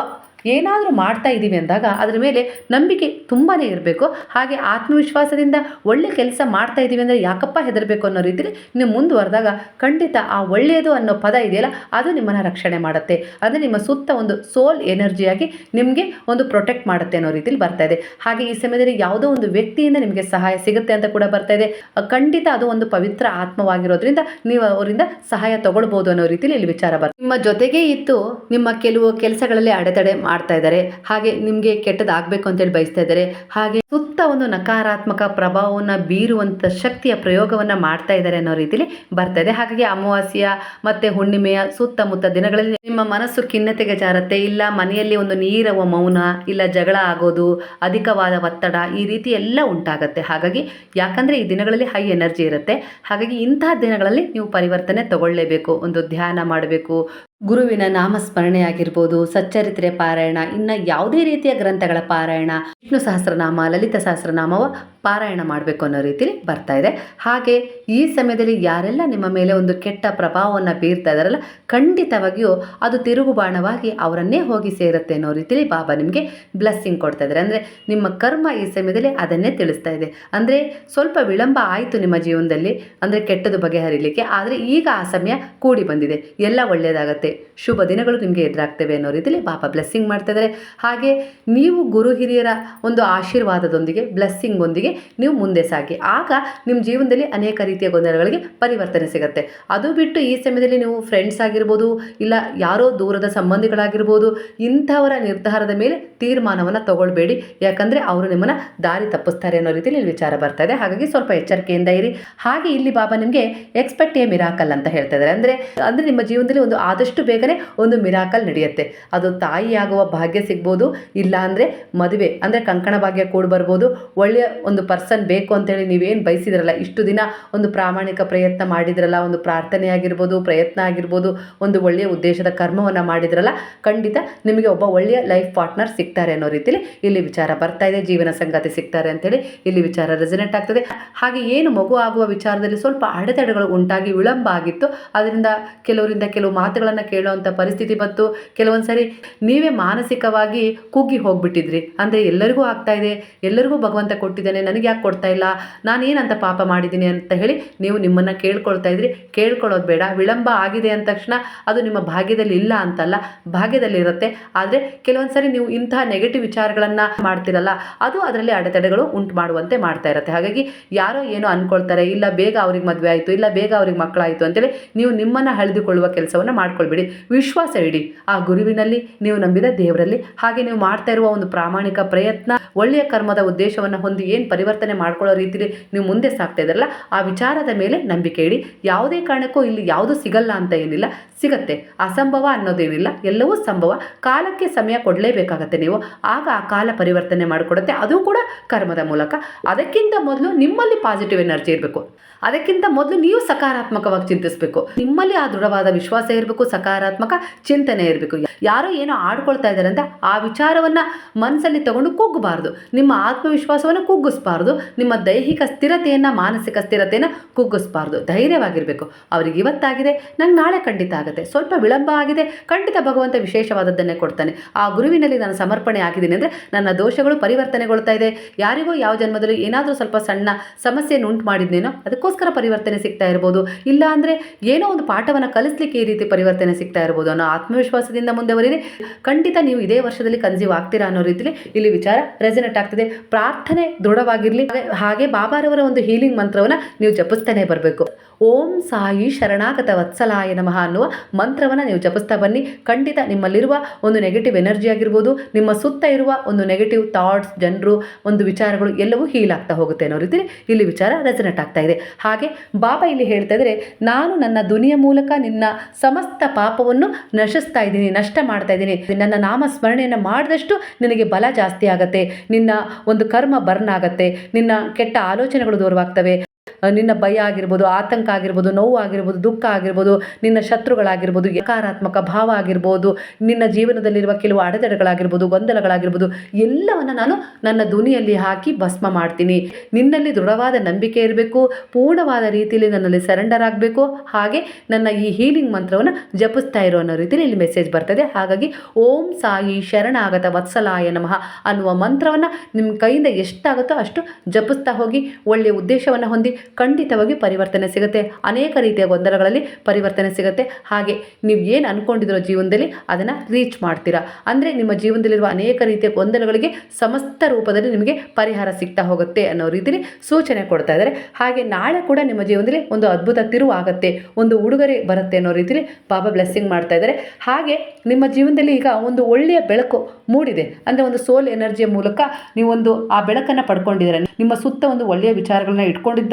ಏನಾದರೂ ಮಾಡ್ತಾ ಇದ್ದೀವಿ ಅಂದಾಗ ಅದರ ಮೇಲೆ ನಂಬಿಕೆ ತುಂಬಾ ಇರಬೇಕು. ಹಾಗೆ ಆತ್ಮವಿಶ್ವಾಸದಿಂದ ಒಳ್ಳೆ ಕೆಲಸ ಮಾಡ್ತಾ ಇದ್ದೀವಿ ಅಂದರೆ ಯಾಕಪ್ಪ ಹೆದರಬೇಕು ಅನ್ನೋ ರೀತಿಯಲ್ಲಿ ನೀವು ಮುಂದುವರೆದಾಗ ಖಂಡಿತ ಆ ಒಳ್ಳೆಯದು ಅನ್ನೋ ಪದ ಇದೆಯಲ್ಲ, ಅದು ನಿಮ್ಮನ್ನು ರಕ್ಷಣೆ ಮಾಡುತ್ತೆ. ಅಂದರೆ ನಿಮ್ಮ ಸುತ್ತ ಒಂದು ಸೋಲ್ ಎನರ್ಜಿಯಾಗಿ ನಿಮಗೆ ಒಂದು ಪ್ರೊಟೆಕ್ಟ್ ಮಾಡುತ್ತೆ ಅನ್ನೋ ರೀತಿಯಲ್ಲಿ ಬರ್ತಾ ಇದೆ. ಹಾಗೆ ಈ ಸಮಯದಲ್ಲಿ ಯಾವುದೋ ಒಂದು ವ್ಯಕ್ತಿಯಿಂದ ನಿಮಗೆ ಸಹಾಯ ಸಿಗುತ್ತೆ ಅಂತ ಕೂಡ ಬರ್ತಾ ಇದೆ. ಖಂಡಿತ ಅದು ಒಂದು ಪವಿತ್ರ ಆತ್ಮವಾಗಿರೋದ್ರಿಂದ ನೀವು ಅವರಿಂದ ಸಹಾಯ ತಗೊಳ್ಬೋದು ಅನ್ನೋ ರೀತಿಯಲ್ಲಿ ಇಲ್ಲಿ ವಿಚಾರ ಬರ್ತದೆ ನಿಮ್ಮ ಜೊತೆಗೇ ಇತ್ತು ನಿಮ್ಮ ಕೆಲವು ಕೆಲಸಗಳಲ್ಲಿ ಅಡೆತಡೆ ಮಾಡ್ತಾ ಇದ್ದಾರೆ. ಹಾಗೆ ನಿಮಗೆ ಕೆಟ್ಟದಾಗಬೇಕು ಅಂತೇಳಿ ಬಯಸ್ತಾ ಇದ್ದಾರೆ. ಹಾಗೆ ಸುತ್ತ ಒಂದು ನಕಾರಾತ್ಮಕ ಪ್ರಭಾವವನ್ನು ಬೀರುವಂಥ ಶಕ್ತಿಯ ಪ್ರಯೋಗವನ್ನು ಮಾಡ್ತಾ ಇದ್ದಾರೆ ಅನ್ನೋ ರೀತಿಲಿ ಬರ್ತಾ ಇದೆ. ಹಾಗಾಗಿ ಅಮಾವಾಸ್ಯ ಮತ್ತೆ ಹುಣ್ಣಿಮೆಯ ಸುತ್ತಮುತ್ತ ದಿನಗಳಲ್ಲಿ ನಿಮ್ಮ ಮನಸ್ಸು ಖಿನ್ನತೆಗೆ ಜಾರತ್ತೆ. ಇಲ್ಲ ಮನೆಯಲ್ಲಿ ಒಂದು ನೀರವ ಮೌನ, ಇಲ್ಲ ಜಗಳ ಆಗೋದು, ಅಧಿಕವಾದ ಒತ್ತಡ ಈ ರೀತಿ ಎಲ್ಲ ಉಂಟಾಗತ್ತೆ. ಹಾಗಾಗಿ ಯಾಕಂದರೆ ಈ ದಿನಗಳಲ್ಲಿ ಹೈ ಎನರ್ಜಿ ಇರುತ್ತೆ. ಹಾಗಾಗಿ ಇಂತಹ ದಿನಗಳಲ್ಲಿ ನೀವು ಪರಿವರ್ತನೆ ತಗೊಳ್ಳೇಬೇಕು. ಒಂದು ಧ್ಯಾನ ಮಾಡಬೇಕು. ಗುರುವಿನ ನಾಮಸ್ಮರಣೆ ಆಗಿರ್ಬೋದು ಸಚ್ಚರಿತ್ರೆ ಪಾರಾಯಣ ಇನ್ನು ಯಾವುದೇ ರೀತಿಯ ಗ್ರಂಥಗಳ ಪಾರಾಯಣ ವಿಷ್ಣು ಸಹಸ್ರನಾಮ ಲಲಿತ ಸಹಸ್ರನಾಮವ ಪಾರಾಯಣ ಮಾಡಬೇಕು ಅನ್ನೋ ರೀತಿಲಿ ಬರ್ತಾ ಇದೆ. ಹಾಗೆ ಈ ಸಮಯದಲ್ಲಿ ಯಾರೆಲ್ಲ ನಿಮ್ಮ ಮೇಲೆ ಒಂದು ಕೆಟ್ಟ ಪ್ರಭಾವವನ್ನು ಬೀರ್ತಾ ಇದ್ದಾರಲ್ಲ ಖಂಡಿತವಾಗಿಯೂ ಅದು ತಿರುಗುಬಾಣವಾಗಿ ಅವರನ್ನೇ ಹೋಗಿ ಸೇರುತ್ತೆ ಅನ್ನೋ ರೀತಿಲಿ ಬಾಬಾ ನಿಮಗೆ ಬ್ಲೆಸ್ಸಿಂಗ್ ಕೊಡ್ತಾ ಇದ್ದಾರೆ ಅಂದರೆ ನಿಮ್ಮ ಕರ್ಮ ಈ ಸಮಯದಲ್ಲಿ ಅದನ್ನೇ ತಿಳಿಸ್ತಾ ಇದೆ. ಅಂದರೆ ಸ್ವಲ್ಪ ವಿಳಂಬ ಆಯಿತು ನಿಮ್ಮ ಜೀವನದಲ್ಲಿ, ಅಂದರೆ ಕೆಟ್ಟದು ಬಗೆಹರಿಲಿಕ್ಕೆ, ಆದರೆ ಈಗ ಆ ಸಮಯ ಕೂಡಿ ಬಂದಿದೆ. ಎಲ್ಲ ಒಳ್ಳೆಯದಾಗತ್ತೆ ಶುಭ ದಿನಗಳು ನಿಮಗೆ ಎದುರಾಗ್ತವೆ ಅನ್ನೋ ರೀತಿಲಿ ಬಾಬಾ ಬ್ಲೆಸ್ಸಿಂಗ್ ಮಾಡ್ತಾ ಇದ್ದಾರೆ ಹಾಗೆ ನೀವು ಗುರು ಹಿರಿಯರ ಒಂದು ಆಶೀರ್ವಾದದೊಂದಿಗೆ ಬ್ಲೆಸ್ಸಿಂಗ್ ಒಂದಿಗೆ ನೀವು ಮುಂದೆ ಸಾಗಿ. ಆಗ ನಿಮ್ಮ ಜೀವನದಲ್ಲಿ ಅನೇಕ ರೀತಿಯ ಗೊಂದಲಗಳಿಗೆ ಪರಿವರ್ತನೆ ಸಿಗುತ್ತೆ. ಅದು ಬಿಟ್ಟು ಈ ಸಮಯದಲ್ಲಿ ನೀವು ಫ್ರೆಂಡ್ಸ್ ಆಗಿರ್ಬೋದು, ಇಲ್ಲ ಯಾರೋ ದೂರದ ಸಂಬಂಧಿಗಳಾಗಿರ್ಬೋದು, ಇಂಥವರ ನಿರ್ಧಾರದ ಮೇಲೆ ತೀರ್ಮಾನವನ್ನು ತಗೊಳ್ಬೇಡಿ. ಯಾಕಂದರೆ ಅವರು ನಿಮ್ಮನ್ನು ದಾರಿ ತಪ್ಪಿಸ್ತಾರೆ ಅನ್ನೋ ರೀತಿಯಲ್ಲಿ ವಿಚಾರ ಬರ್ತಾ ಇದೆ. ಹಾಗಾಗಿ ಸ್ವಲ್ಪ ಎಚ್ಚರಿಕೆಯಿಂದ ಇರಿ. ಹಾಗೆ ಇಲ್ಲಿ ಬಾಬಾ ನಿಮಗೆ ಎಕ್ಸ್ಪೆಕ್ಟ್ ಎ ಮಿರಾಕಲ್ ಅಂತ ಹೇಳ್ತಾ ಇದ್ದಾರೆ. ಅಂದರೆ ಅಂದರೆ ನಿಮ್ಮ ಜೀವನದಲ್ಲಿ ಒಂದು ಆದಷ್ಟು ಬೇಗನೆ ಒಂದು ಮಿರಾಕಲ್ ನಡೆಯುತ್ತೆ. ಅದು ತಾಯಿಯಾಗುವ ಭಾಗ್ಯ ಸಿಗ್ಬೋದು, ಇಲ್ಲ ಅಂದರೆ ಮದುವೆ, ಅಂದರೆ ಕಂಕಣ ಭಾಗ್ಯ ಕೂಡ ಬರ್ಬೋದು ಒಳ್ಳೆಯ ಒಂದು ಪರ್ಸನ್ ಬೇಕು ಅಂತೇಳಿ ನೀವೇನು ಬಯಸಿದ್ರಲ್ಲ, ಇಷ್ಟು ದಿನ ಒಂದು ಪ್ರಾಮಾಣಿಕ ಪ್ರಯತ್ನ ಮಾಡಿದ್ರಲ್ಲ, ಒಂದು ಪ್ರಾರ್ಥನೆ ಆಗಿರ್ಬೋದು, ಪ್ರಯತ್ನ ಆಗಿರ್ಬೋದು, ಒಂದು ಒಳ್ಳೆಯ ಉದ್ದೇಶದ ಕರ್ಮವನ್ನು ಮಾಡಿದ್ರಲ್ಲ, ಖಂಡಿತ ನಿಮಗೆ ಒಬ್ಬ ಒಳ್ಳೆಯ ಲೈಫ್ ಪಾರ್ಟ್ನರ್ ಸಿಗ್ತಾರೆ ಅನ್ನೋ ರೀತಿಲಿ ಇಲ್ಲಿ ವಿಚಾರ ಬರ್ತಾ ಇದೆ, ಜೀವನ ಸಂಗಾತಿ ಸಿಗ್ತಾರೆ ಅಂತೇಳಿ ಇಲ್ಲಿ ವಿಚಾರ ರೆಸಿನೆಂಟ್ ಆಗ್ತದೆ. ಹಾಗೆ ಏನು ಮಗು ಆಗುವ ವಿಚಾರದಲ್ಲಿ ಸ್ವಲ್ಪ ಅಡೆತಡೆಗಳು ಉಂಟಾಗಿ ವಿಳಂಬ ಆಗಿತ್ತು, ಅದರಿಂದ ಕೆಲವರಿಂದ ಕೆಲವು ಮಾತುಗಳನ್ನು ಕೇಳುವಂಥ ಪರಿಸ್ಥಿತಿ ಬಂತು. ಕೆಲವೊಂದು ಸರಿ ನೀವೇ ಮಾನಸಿಕವಾಗಿ ಕುಗ್ಗಿ ಹೋಗ್ಬಿಟ್ಟಿದ್ರಿ. ಅಂದರೆ ಎಲ್ಲರಿಗೂ ಆಗ್ತಾ ಇದೆ, ಎಲ್ಲರಿಗೂ ಭಗವಂತ ಕೊಟ್ಟಿದ್ದಾನೆ ನನಗೆ ಯಾಕೆ ಕೊಡ್ತಾ ಇಲ್ಲ? ನಾನೇನಂತ ಪಾಪ ಮಾಡಿದ್ದೀನಿ ಅಂತ ಹೇಳಿ ನೀವು ನಿಮ್ಮನ್ನು ಕೇಳ್ಕೊಳ್ತಾ ಇದ್ರಿ. ಕೇಳ್ಕೊಳ್ಳೋದು ಬೇಡ. ವಿಳಂಬ ಆಗಿದೆ ಅಂದ ತಕ್ಷಣ ಅದು ನಿಮ್ಮ ಭಾಗ್ಯದಲ್ಲಿ ಇಲ್ಲ ಅಂತಲ್ಲ. ಭಾಗ್ಯದಲ್ಲಿ ಇರುತ್ತೆ. ಆದರೆ ಕೆಲವೊಂದು ಸಾರಿ ನೀವು ಇಂತಹ ನೆಗೆಟಿವ್ ವಿಚಾರಗಳನ್ನು ಮಾಡ್ತಿರಲ್ಲ, ಅದು ಅದರಲ್ಲಿ ಅಡೆತಡೆಗಳು ಉಂಟು ಮಾಡುವಂತೆ ಮಾಡ್ತಾ ಇರುತ್ತೆ. ಹಾಗಾಗಿ ಯಾರೋ ಏನೋ ಅಂದ್ಕೊಳ್ತಾರೆ ಇಲ್ಲ ಬೇಗ ಅವ್ರಿಗೆ ಮದುವೆ ಆಯಿತು, ಇಲ್ಲ ಬೇಗ ಅವ್ರಿಗೆ ಮಕ್ಕಳಾಯಿತು ಅಂತೇಳಿ ನೀವು ನಿಮ್ಮನ್ನು ಹಳೆದುಕೊಳ್ಳುವ ಕೆಲಸವನ್ನು ಮಾಡ್ಕೊಳ್ಬೇಡಿ. ವಿಶ್ವಾಸ ಇಡಿ. ಆ ಗುರುವಿನಲ್ಲಿ ನೀವು ನಂಬಿದ ದೇವರಲ್ಲಿ ಹಾಗೆ ನೀವು ಮಾಡ್ತಾ ಇರುವ ಒಂದು ಪ್ರಾಮಾಣಿಕ ಪ್ರಯತ್ನ, ಒಳ್ಳೆಯ ಕರ್ಮದ ಉದ್ದೇಶವನ್ನು ಹೊಂದಿ ಏನು ಪರಿವರ್ತನೆ ಮಾಡ್ಕೊಳ್ಳೋ ರೀತಿಲಿ ನೀವು ಮುಂದೆ ಸಾಗ್ತಾ ಇದ್ದಾರಲ್ಲ, ಆ ವಿಚಾರದ ಮೇಲೆ ನಂಬಿಕೆ ಇಡಿ. ಯಾವುದೇ ಕಾರಣಕ್ಕೂ ಇಲ್ಲಿ ಯಾವುದು ಸಿಗಲ್ಲ ಅಂತ ಏನಿಲ್ಲ. ಸಿಗತ್ತೆ. ಅಸಂಭವ ಅನ್ನೋದೇನಿಲ್ಲ. ಎಲ್ಲವೂ ಸಂಭವ. ಕಾಲಕ್ಕೆ ಸಮಯ ಕೊಡಲೇಬೇಕಾಗತ್ತೆ ನೀವು. ಆಗ ಆ ಕಾಲ ಪರಿವರ್ತನೆ ಮಾಡಿಕೊಡುತ್ತೆ. ಅದು ಕೂಡ ಕರ್ಮದ ಮೂಲಕ. ಅದಕ್ಕಿಂತ ಮೊದಲು ನಿಮ್ಮಲ್ಲಿ ಪಾಸಿಟಿವ್ ಎನರ್ಜಿ ಇರಬೇಕು. ಅದಕ್ಕಿಂತ ಮೊದಲು ನೀವು ಸಕಾರಾತ್ಮಕವಾಗಿ ಚಿಂತಿಸಬೇಕು. ನಿಮ್ಮಲ್ಲಿ ಆ ದೃಢವಾದ ವಿಶ್ವಾಸ ಇರಬೇಕು, ಸಕಾರಾತ್ಮಕ ಚಿಂತನೆ ಇರಬೇಕು. ಯಾರೋ ಏನೋ ಆಡ್ಕೊಳ್ತಾ ಇದ್ದಾರೆ ಅಂತ ಆ ವಿಚಾರವನ್ನು ಮನಸ್ಸಲ್ಲಿ ತಗೊಂಡು ಕುಗ್ಗಬಾರ್ದು ನಿಮ್ಮ ಆತ್ಮವಿಶ್ವಾಸವನ್ನು ಕುಗ್ಗಿಸ್ಬಾರ್ದು ನಿಮ್ಮ ದೈಹಿಕ ಸ್ಥಿರತೆಯನ್ನು, ಮಾನಸಿಕ ಸ್ಥಿರತೆಯನ್ನು ಕುಗ್ಗಿಸ್ಬಾರ್ದು ಧೈರ್ಯವಾಗಿರಬೇಕು. ಅವ್ರಿಗೆ ಇವತ್ತಾಗಿದೆ, ನಂಗೆ ನಾಳೆ ಖಂಡಿತ ಆಗುತ್ತೆ. ಸ್ವಲ್ಪ ವಿಳಂಬ ಆಗಿದೆ, ಖಂಡಿತ ಭಗವಂತ ವಿಶೇಷವಾದದ್ದನ್ನೇ ಕೊಡ್ತಾನೆ. ಆ ಗುರುವಿನಲ್ಲಿ ನಾನು ಸಮರ್ಪಣೆ ಆಗಿದ್ದೀನಿ ಅಂದರೆ ನನ್ನ ದೋಷಗಳು ಪರಿವರ್ತನೆಗೊಳ್ತಾ ಇದೆ. ಯಾರಿಗೋ ಯಾವ ಜನ್ಮದಲ್ಲಿ ಏನಾದರೂ ಸ್ವಲ್ಪ ಸಣ್ಣ ಸಮಸ್ಯೆಯನ್ನು ಉಂಟು ಮಾಡಿದ್ನೇನೋ ಅದಕ್ಕೋಸ್ಕರ ಪರಿವರ್ತನೆ ಸಿಗ್ತಾ ಇರ್ಬೋದು. ಇಲ್ಲ ಅಂದರೆ ಏನೋ ಒಂದು ಪಾಠವನ್ನು ಕಲಿಸ್ಲಿಕ್ಕೆ ಈ ರೀತಿ ಪರಿವರ್ತನೆ ಸಿಗ್ತಾ ಇರ್ಬೋದು ಅನ್ನೋ ಆತ್ಮವಿಶ್ವಾಸದಿಂದ ಮುಂದೆ ಬರೀರಿ ಖಂಡಿತ ನೀವು ಇದೇ ವರ್ಷದಲ್ಲಿ ಕನ್ಸೀವ್ ಆಗ್ತೀರಾ ಅನ್ನೋ ರೀತಿಲಿ ಇಲ್ಲಿ ವಿಚಾರ ರೆಸನೆಟ್ ಆಗ್ತದೆ. ಪ್ರಾರ್ಥನೆ ದೃಢವಾಗಿರಲಿ. ಹಾಗೆ ಬಾಬಾರವರ ಒಂದು ಹೀಲಿಂಗ್ ಮಂತ್ರವನ್ನು ನೀವು ಜಪಿಸ್ತಾನೆ ಬರಬೇಕು. ಓಂ ಸಾಯಿ ಶರಣಾಗತ ವತ್ಸಲಾಯ ನಮಃ ಅನ್ನುವ ಮಂತ್ರವನ್ನು ನೀವು ಜಪಿಸ್ತಾ ಬನ್ನಿ. ಖಂಡಿತ ನಿಮ್ಮಲ್ಲಿರುವ ಒಂದು ನೆಗೆಟಿವ್ ಎನರ್ಜಿ ಆಗಿರ್ಬೋದು, ನಿಮ್ಮ ಸುತ್ತ ಇರುವ ಒಂದು ನೆಗೆಟಿವ್ ಥಾಟ್ಸ್ ಜನರು, ಒಂದು ವಿಚಾರಗಳು ಎಲ್ಲವೂ ಹೀಲ್ ಆಗ್ತಾ ಹೋಗುತ್ತೆ ಅನ್ನೋ ರೀತಿ ಇಲ್ಲಿ ವಿಚಾರ ರೆಸನೆಟ್ ಆಗ್ತಾ ಇದೆ. ಹಾಗೆ ಬಾಬಾ ಇಲ್ಲಿ ಹೇಳ್ತಾ ಇದ್ರೆ, ನಾನು ನನ್ನ ಧ್ವನಿಯ ಮೂಲಕ ನಿನ್ನ ಸಮಸ್ತ ಪಾಪವನ್ನು ನಶಿಸ್ತಾ ಇದ್ದೀನಿ, ನಷ್ಟ ಮಾಡ್ತಾ ಇದ್ದೀನಿ. ನನ್ನ ನಾಮ ಸ್ಮರಣೆಯನ್ನು ಮಾಡಿದಷ್ಟು ನಿನಗೆ ಬಲ ಜಾಸ್ತಿ ಆಗುತ್ತೆ. ನಿನ್ನ ಒಂದು ಕರ್ಮ ಬರ್ನ್ ಆಗುತ್ತೆ. ನಿನ್ನ ಕೆಟ್ಟ ಆಲೋಚನೆಗಳು ದೂರವಾಗ್ತವೆ. ನಿನ್ನ ಭಯ ಆಗಿರ್ಬೋದು, ಆತಂಕ ಆಗಿರ್ಬೋದು, ನೋವು ಆಗಿರ್ಬೋದು, ದುಃಖ ಆಗಿರ್ಬೋದು, ನಿನ್ನ ಶತ್ರುಗಳಾಗಿರ್ಬೋದು ನಕಾರಾತ್ಮಕ ಭಾವ ಆಗಿರ್ಬೋದು, ನಿನ್ನ ಜೀವನದಲ್ಲಿರುವ ಕೆಲವು ಅಡೆತಡೆಗಳಾಗಿರ್ಬೋದು, ಗೊಂದಲಗಳಾಗಿರ್ಬೋದು, ಎಲ್ಲವನ್ನು ನಾನು ನನ್ನ ಧ್ವನಿಯಲ್ಲಿ ಹಾಕಿ ಭಸ್ಮ ಮಾಡ್ತೀನಿ. ನಿನ್ನಲ್ಲಿ ದೃಢವಾದ ನಂಬಿಕೆ ಇರಬೇಕು, ಪೂರ್ಣವಾದ ರೀತಿಯಲ್ಲಿ ನನ್ನಲ್ಲಿ ಸರೆಂಡರ್ ಆಗಬೇಕು. ಹಾಗೆ ನನ್ನ ಈ ಹೀಲಿಂಗ್ ಮಂತ್ರವನ್ನು ಜಪಿಸ್ತಾ ಇರೋ ಅನ್ನೋ ರೀತಿಯಲ್ಲಿ ಇಲ್ಲಿ ಮೆಸೇಜ್ ಬರ್ತದೆ. ಹಾಗಾಗಿ ಓಂ ಸಾಯಿ ಶರಣಾಗತ ವತ್ಸಲಾಯ ನಮಃ ಅನ್ನುವ ಮಂತ್ರವನ್ನು ನಿಮ್ಮ ಕೈಯಿಂದ ಎಷ್ಟಾಗುತ್ತೋ ಅಷ್ಟು ಜಪಿಸ್ತಾ ಹೋಗಿ, ಒಳ್ಳೆಯ ಉದ್ದೇಶವನ್ನು ಹೊಂದಿ ಖಂಡಿತವಾಗಿ ಪರಿವರ್ತನೆ ಸಿಗುತ್ತೆ. ಅನೇಕ ರೀತಿಯ ಗೊಂದಲಗಳಲ್ಲಿ ಪರಿವರ್ತನೆ ಸಿಗುತ್ತೆ. ಹಾಗೆ ನೀವು ಏನು ಅಂದ್ಕೊಂಡಿರೋ ಜೀವನದಲ್ಲಿ ಅದನ್ನು ರೀಚ್ ಮಾಡ್ತೀರಾ. ಅಂದರೆ ನಿಮ್ಮ ಜೀವನದಲ್ಲಿರುವ ಅನೇಕ ರೀತಿಯ ಗೊಂದಲಗಳಿಗೆ ಸಮಸ್ತ ರೂಪದಲ್ಲಿ ನಿಮಗೆ ಪರಿಹಾರ ಸಿಗ್ತಾ ಹೋಗುತ್ತೆ ಅನ್ನೋ ರೀತಿಯಲ್ಲಿ ಸೂಚನೆ ಕೊಡ್ತಾ ಇದ್ದಾರೆ. ಹಾಗೆ ನಾಳೆ ಕೂಡ ನಿಮ್ಮ ಜೀವನದಲ್ಲಿ ಒಂದು ಅದ್ಭುತ ತಿರುವು ಆಗುತ್ತೆ, ಒಂದು ಉಡುಗೊರೆ ಬರುತ್ತೆ ಅನ್ನೋ ರೀತಿಯಲ್ಲಿ ಬಾಬಾ ಬ್ಲೆಸ್ಸಿಂಗ್ ಮಾಡ್ತಾ ಇದ್ದಾರೆ. ಹಾಗೆ ನಿಮ್ಮ ಜೀವನದಲ್ಲಿ ಈಗ ಒಂದು ಒಳ್ಳೆಯ ಬೆಳಕು ಮೂಡಿದೆ. ಅಂದರೆ ಒಂದು ಸೋಲ್ ಎನರ್ಜಿಯ ಮೂಲಕ ನೀವೊಂದು ಆ ಬೆಳಕನ್ನು ಪಡ್ಕೊಂಡಿದ್ದೀರ. ನಿಮ್ಮ ಸುತ್ತ ಒಂದು ಒಳ್ಳೆಯ ವಿಚಾರಗಳನ್ನ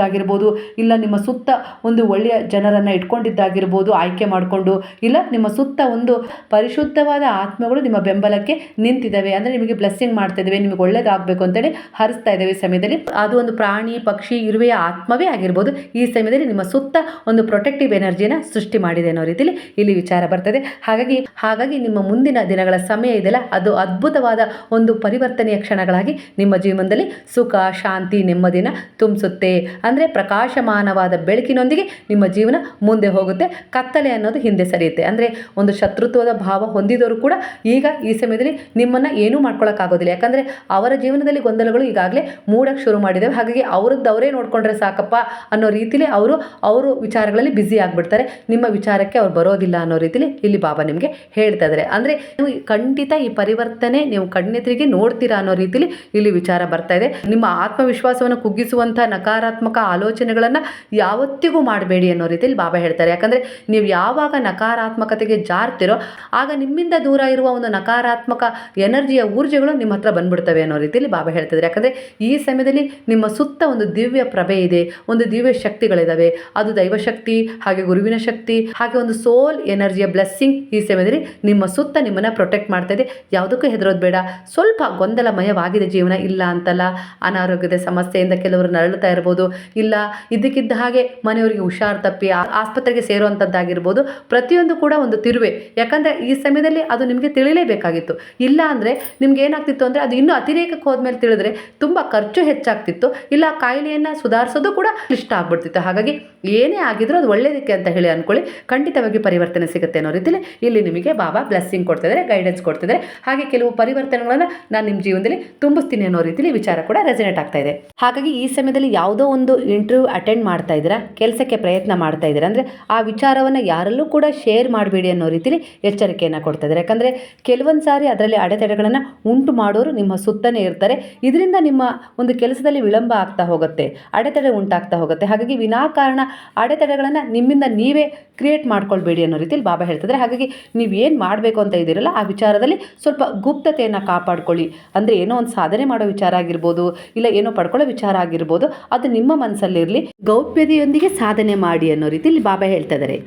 ಇಟ್ಕೊಂಡಿದ್ದಾಗಿರ್ಬೋದು ಇಲ್ಲ ನಿಮ್ಮ ಸುತ್ತ ಒಂದು ಒಳ್ಳೆಯ ಜನರನ್ನು ಇಟ್ಕೊಂಡಿದ್ದಾಗಿರ್ಬೋದು, ಆಯ್ಕೆ ಮಾಡಿಕೊಂಡು, ಇಲ್ಲ ನಿಮ್ಮ ಸುತ್ತ ಒಂದು ಪರಿಶುದ್ಧವಾದ ಆತ್ಮಗಳು ನಿಮ್ಮ ಬೆಂಬಲಕ್ಕೆ ನಿಂತಿದ್ದಾವೆ. ಅಂದರೆ ನಿಮಗೆ ಬ್ಲೆಸ್ಸಿಂಗ್ ಮಾಡ್ತಾ ಇದ್ದಾವೆ, ನಿಮಗೆ ಒಳ್ಳೇದಾಗಬೇಕು ಅಂತೇಳಿ ಹರಿಸ್ತಾ ಇದ್ದಾವೆ ಈ ಸಮಯದಲ್ಲಿ. ಅದು ಒಂದು ಪ್ರಾಣಿ, ಪಕ್ಷಿ, ಇರುವೆಯ ಆತ್ಮವೇ ಆಗಿರ್ಬೋದು. ಈ ಸಮಯದಲ್ಲಿ ನಿಮ್ಮ ಸುತ್ತ ಒಂದು ಪ್ರೊಟೆಕ್ಟಿವ್ ಎನರ್ಜಿನ ಸೃಷ್ಟಿ ಮಾಡಿದೆ ಅನ್ನೋ ರೀತಿಯಲ್ಲಿ ಇಲ್ಲಿ ವಿಚಾರ ಬರ್ತದೆ. ಹಾಗಾಗಿ ಹಾಗಾಗಿ ನಿಮ್ಮ ಮುಂದಿನ ದಿನಗಳ ಸಮಯ ಇದೆಯಲ್ಲ, ಅದು ಅದ್ಭುತವಾದ ಒಂದು ಪರಿವರ್ತನೆಯ ಕ್ಷಣಗಳಾಗಿ ನಿಮ್ಮ ಜೀವನದಲ್ಲಿ ಸುಖ, ಶಾಂತಿ, ನೆಮ್ಮದಿನ ತುಂಬಿಸುತ್ತೆ. ಅಂದರೆ ಪ್ರಕಾಶಮಾನವಾದ ಬೆಳಕಿನೊಂದಿಗೆ ನಿಮ್ಮ ಜೀವನ ಮುಂದೆ ಹೋಗುತ್ತೆ. ಕತ್ತಲೆ ಅನ್ನೋದು ಹಿಂದೆ ಸರಿಯುತ್ತೆ. ಅಂದರೆ ಒಂದು ಶತ್ರುತ್ವದ ಭಾವ ಹೊಂದಿದವರು ಕೂಡ ಈಗ ಈ ಸಮಯದಲ್ಲಿ ನಿಮ್ಮನ್ನು ಏನೂ ಮಾಡ್ಕೊಳ್ಳೋಕ್ಕಾಗೋದಿಲ್ಲ ಯಾಕಂದರೆ ಅವರ ಜೀವನದಲ್ಲಿ ಗೊಂದಲಗಳು ಈಗಾಗಲೇ ಮೂಡಕ್ಕೆ ಶುರು ಮಾಡಿದ್ದಾವೆ ಹಾಗಾಗಿ ಅವ್ರದ್ದು ಅವರೇ ನೋಡಿಕೊಂಡ್ರೆ ಸಾಕಪ್ಪ ಅನ್ನೋ ರೀತಿಲಿ ಅವರು ಅವರು ವಿಚಾರಗಳಲ್ಲಿ ಬ್ಯುಸಿ ಆಗಿಬಿಡ್ತಾರೆ. ನಿಮ್ಮ ವಿಚಾರಕ್ಕೆ ಅವ್ರು ಬರೋದಿಲ್ಲ ಅನ್ನೋ ರೀತಿಲಿ ಇಲ್ಲಿ ಬಾಬಾ ನಿಮಗೆ ಹೇಳ್ತಾ ಇದ್ದಾರೆ ಅಂದರೆ ನೀವು ಖಂಡಿತ ಈ ಪರಿವರ್ತನೆ ನೀವು ಕಣ್ಣೆದುರಿಗೆ ನೋಡ್ತೀರಾ ಅನ್ನೋ ರೀತಿಲಿ ಇಲ್ಲಿ ವಿಚಾರ ಬರ್ತಾ ಇದೆ. ನಿಮ್ಮ ಆತ್ಮವಿಶ್ವಾಸವನ್ನು ಕುಗ್ಗಿಸುವಂಥ ನಕಾರಾತ್ಮಕ ಆಲೋಚನೆಗಳನ್ನು ಯಾವತ್ತಿಗೂ ಮಾಡಬೇಡಿ ಅನ್ನೋ ರೀತಿಯಲ್ಲಿ ಬಾಬಾ ಹೇಳ್ತಾರೆ. ಯಾಕಂದರೆ ನೀವು ಯಾವಾಗ ನಕಾರಾತ್ಮಕತೆಗೆ ಜಾರ್ತಿರೋ, ಆಗ ನಿಮ್ಮಿಂದ ದೂರ ಇರುವ ಒಂದು ನಕಾರಾತ್ಮಕ ಎನರ್ಜಿಯ ಊರ್ಜೆಗಳು ನಿಮ್ಮ ಹತ್ರ ಬಂದ್ಬಿಡ್ತವೆ ಅನ್ನೋ ರೀತಿಯಲ್ಲಿ ಬಾಬಾ ಹೇಳ್ತಿದ್ದಾರೆ. ಯಾಕಂದರೆ ಈ ಸಮಯದಲ್ಲಿ ನಿಮ್ಮ ಸುತ್ತ ಒಂದು ದಿವ್ಯ ಪ್ರಭೆ ಇದೆ, ಒಂದು ದಿವ್ಯ ಶಕ್ತಿಗಳಿದ್ದಾವೆ ಅದು ದೈವಶಕ್ತಿ, ಹಾಗೆ ಗುರುವಿನ ಶಕ್ತಿ, ಹಾಗೆ ಒಂದು ಸೋಲ್ ಎನರ್ಜಿಯ ಬ್ಲೆಸ್ಸಿಂಗ್ ಈ ಸಮಯದಲ್ಲಿ ನಿಮ್ಮ ಸುತ್ತ ನಿಮ್ಮನ್ನು ಪ್ರೊಟೆಕ್ಟ್ ಮಾಡ್ತಾ ಇದೆ. ಯಾವುದಕ್ಕೂ ಹೆದರೋದು ಬೇಡ. ಸ್ವಲ್ಪ ಗೊಂದಲಮಯವಾಗಿದೆ ಜೀವನ. ಇಲ್ಲ ಅಂತಲ್ಲ, ಅನಾರೋಗ್ಯದ ಸಮಸ್ಯೆಯಿಂದ ಕೆಲವರು ನರಳುತ್ತಾ ಇರ್ಬೋದು. ಇಲ್ಲ, ಇದ್ದಕ್ಕಿದ್ದ ಹಾಗೆ ಮನೆಯವರಿಗೆ ಹುಷಾರು ತಪ್ಪಿ ಆಸ್ಪತ್ರೆಗೆ ಸೇರುವಂಥದ್ದಾಗಿರ್ಬೋದು ಪ್ರತಿಯೊಂದು ಕೂಡ ಒಂದು ತಿರುವೆ. ಯಾಕಂದರೆ ಈ ಸಮಯದಲ್ಲಿ ಅದು ನಿಮಗೆ ತಿಳಿಲೇಬೇಕಾಗಿತ್ತು. ಇಲ್ಲ ಅಂದರೆ ನಿಮ್ಗೆ ಏನಾಗ್ತಿತ್ತು ಅಂದರೆ ಅದು ಇನ್ನೂ ಅತಿರೇಕಕ್ಕೆ ಹೋದ್ಮೇಲೆ ತಿಳಿದ್ರೆ ತುಂಬ ಖರ್ಚು ಹೆಚ್ಚಾಗ್ತಿತ್ತು. ಇಲ್ಲ, ಕಾಯಿಲೆಯನ್ನು ಸುಧಾರಿಸೋದು ಕೂಡ ಇಷ್ಟ ಆಗ್ಬಿಡ್ತಿತ್ತು. ಹಾಗಾಗಿ ಏನೇ ಆಗಿದ್ರೂ ಅದು ಒಳ್ಳೇದಕ್ಕೆ ಅಂತ ಹೇಳಿ ಅಂದ್ಕೊಳ್ಳಿ ಖಂಡಿತವಾಗಿ ಪರಿವರ್ತನೆ ಸಿಗುತ್ತೆ ಅನ್ನೋ ರೀತಿಯಲ್ಲಿ ಇಲ್ಲಿ ನಿಮಗೆ ಬಾಬಾ ಬ್ಲೆಸ್ಸಿಂಗ್ ಕೊಡ್ತಿದ್ದಾರೆ, ಗೈಡೆನ್ಸ್ ಕೊಡ್ತಿದ್ದಾರೆ. ಹಾಗೆ ಕೆಲವು ಪರಿವರ್ತನೆಗಳನ್ನು ನಾನು ನಿಮ್ಮ ಜೀವನದಲ್ಲಿ ತುಂಬಿಸ್ತೀನಿ ಅನ್ನೋ ರೀತಿಯಲ್ಲಿ ವಿಚಾರ ಕೂಡ ರೆಸಿನೇಟ್ ಆಗ್ತಾ ಇದೆ. ಹಾಗಾಗಿ ಈ ಸಮಯದಲ್ಲಿ ಯಾವುದೋ ಒಂದು ಇಂಟರ್ವ್ಯೂ ಅಟೆಂಡ್ ಮಾಡ್ತಾ ಇದ್ದೀರಾ, ಕೆಲಸಕ್ಕೆ ಪ್ರಯತ್ನ ಮಾಡ್ತಾ ಇದ್ದೀರಾ, ಅಂದರೆ ಆ ವಿಚಾರವನ್ನು ಯಾರಲ್ಲೂ ಕೂಡ ಶೇರ್ ಮಾಡಬೇಡಿ ಅನ್ನೋ ರೀತಿಲಿ ಎಚ್ಚರಿಕೆಯನ್ನು ಕೊಡ್ತಾ ಇದ್ದಾರೆ. ಯಾಕಂದರೆ ಕೆಲವೊಂದು ಸಾರಿ ಅದರಲ್ಲಿ ಅಡೆತಡೆಗಳನ್ನು ಉಂಟು ಮಾಡೋರು ನಿಮ್ಮ ಸುತ್ತನೇ ಇರ್ತಾರೆ. ಇದರಿಂದ ನಿಮ್ಮ ಒಂದು ಕೆಲಸದಲ್ಲಿ ವಿಳಂಬ ಆಗ್ತಾ ಹೋಗುತ್ತೆ, ಅಡೆತಡೆ ಉಂಟಾಗ್ತಾ ಹೋಗುತ್ತೆ. ಹಾಗಾಗಿ ವಿನಾಕಾರಣ ಅಡೆತಡೆಗಳನ್ನು ನಿಮ್ಮಿಂದ ನೀವೇ ಕ್ರಿಯೇಟ್ ಮಾಡ್ಕೊಳ್ಬೇಡಿ ಅನ್ನೋ ರೀತಿಯಲ್ಲಿ ಬಾಬಾ ಹೇಳ್ತಿದ್ದಾರೆ. ಹಾಗಾಗಿ ನೀವು ಏನು ಮಾಡಬೇಕು ಅಂತ ಇದ್ದೀರಲ್ಲ, ಆ ವಿಚಾರದಲ್ಲಿ ಸ್ವಲ್ಪ ಗುಪ್ತತೆಯನ್ನು ಕಾಪಾಡ್ಕೊಳ್ಳಿ. ಅಂದರೆ ಏನೋ ಒಂದು ಸಾಧನೆ ಮಾಡೋ ವಿಚಾರ ಆಗಿರ್ಬೋದು, ಇಲ್ಲ ಏನೋ ಪಡ್ಕೊಳ್ಳೋ ವಿಚಾರ ಆಗಿರ್ಬೋದು, ಅದು ನಿಮ್ಮ ಮನಸ್ಸಲ್ಲಿರಲಿ ಗೌಪ್ಯತೆಯೊಂದಿಗೆ ಸಾಧನೆ ಮಾಡಿ ಅನ್ನೋ ರೀತಿಯಲ್ಲಿ ಬಾಬಾ ಹೇಳ್ತಾ ಇದ್ದಾರೆ.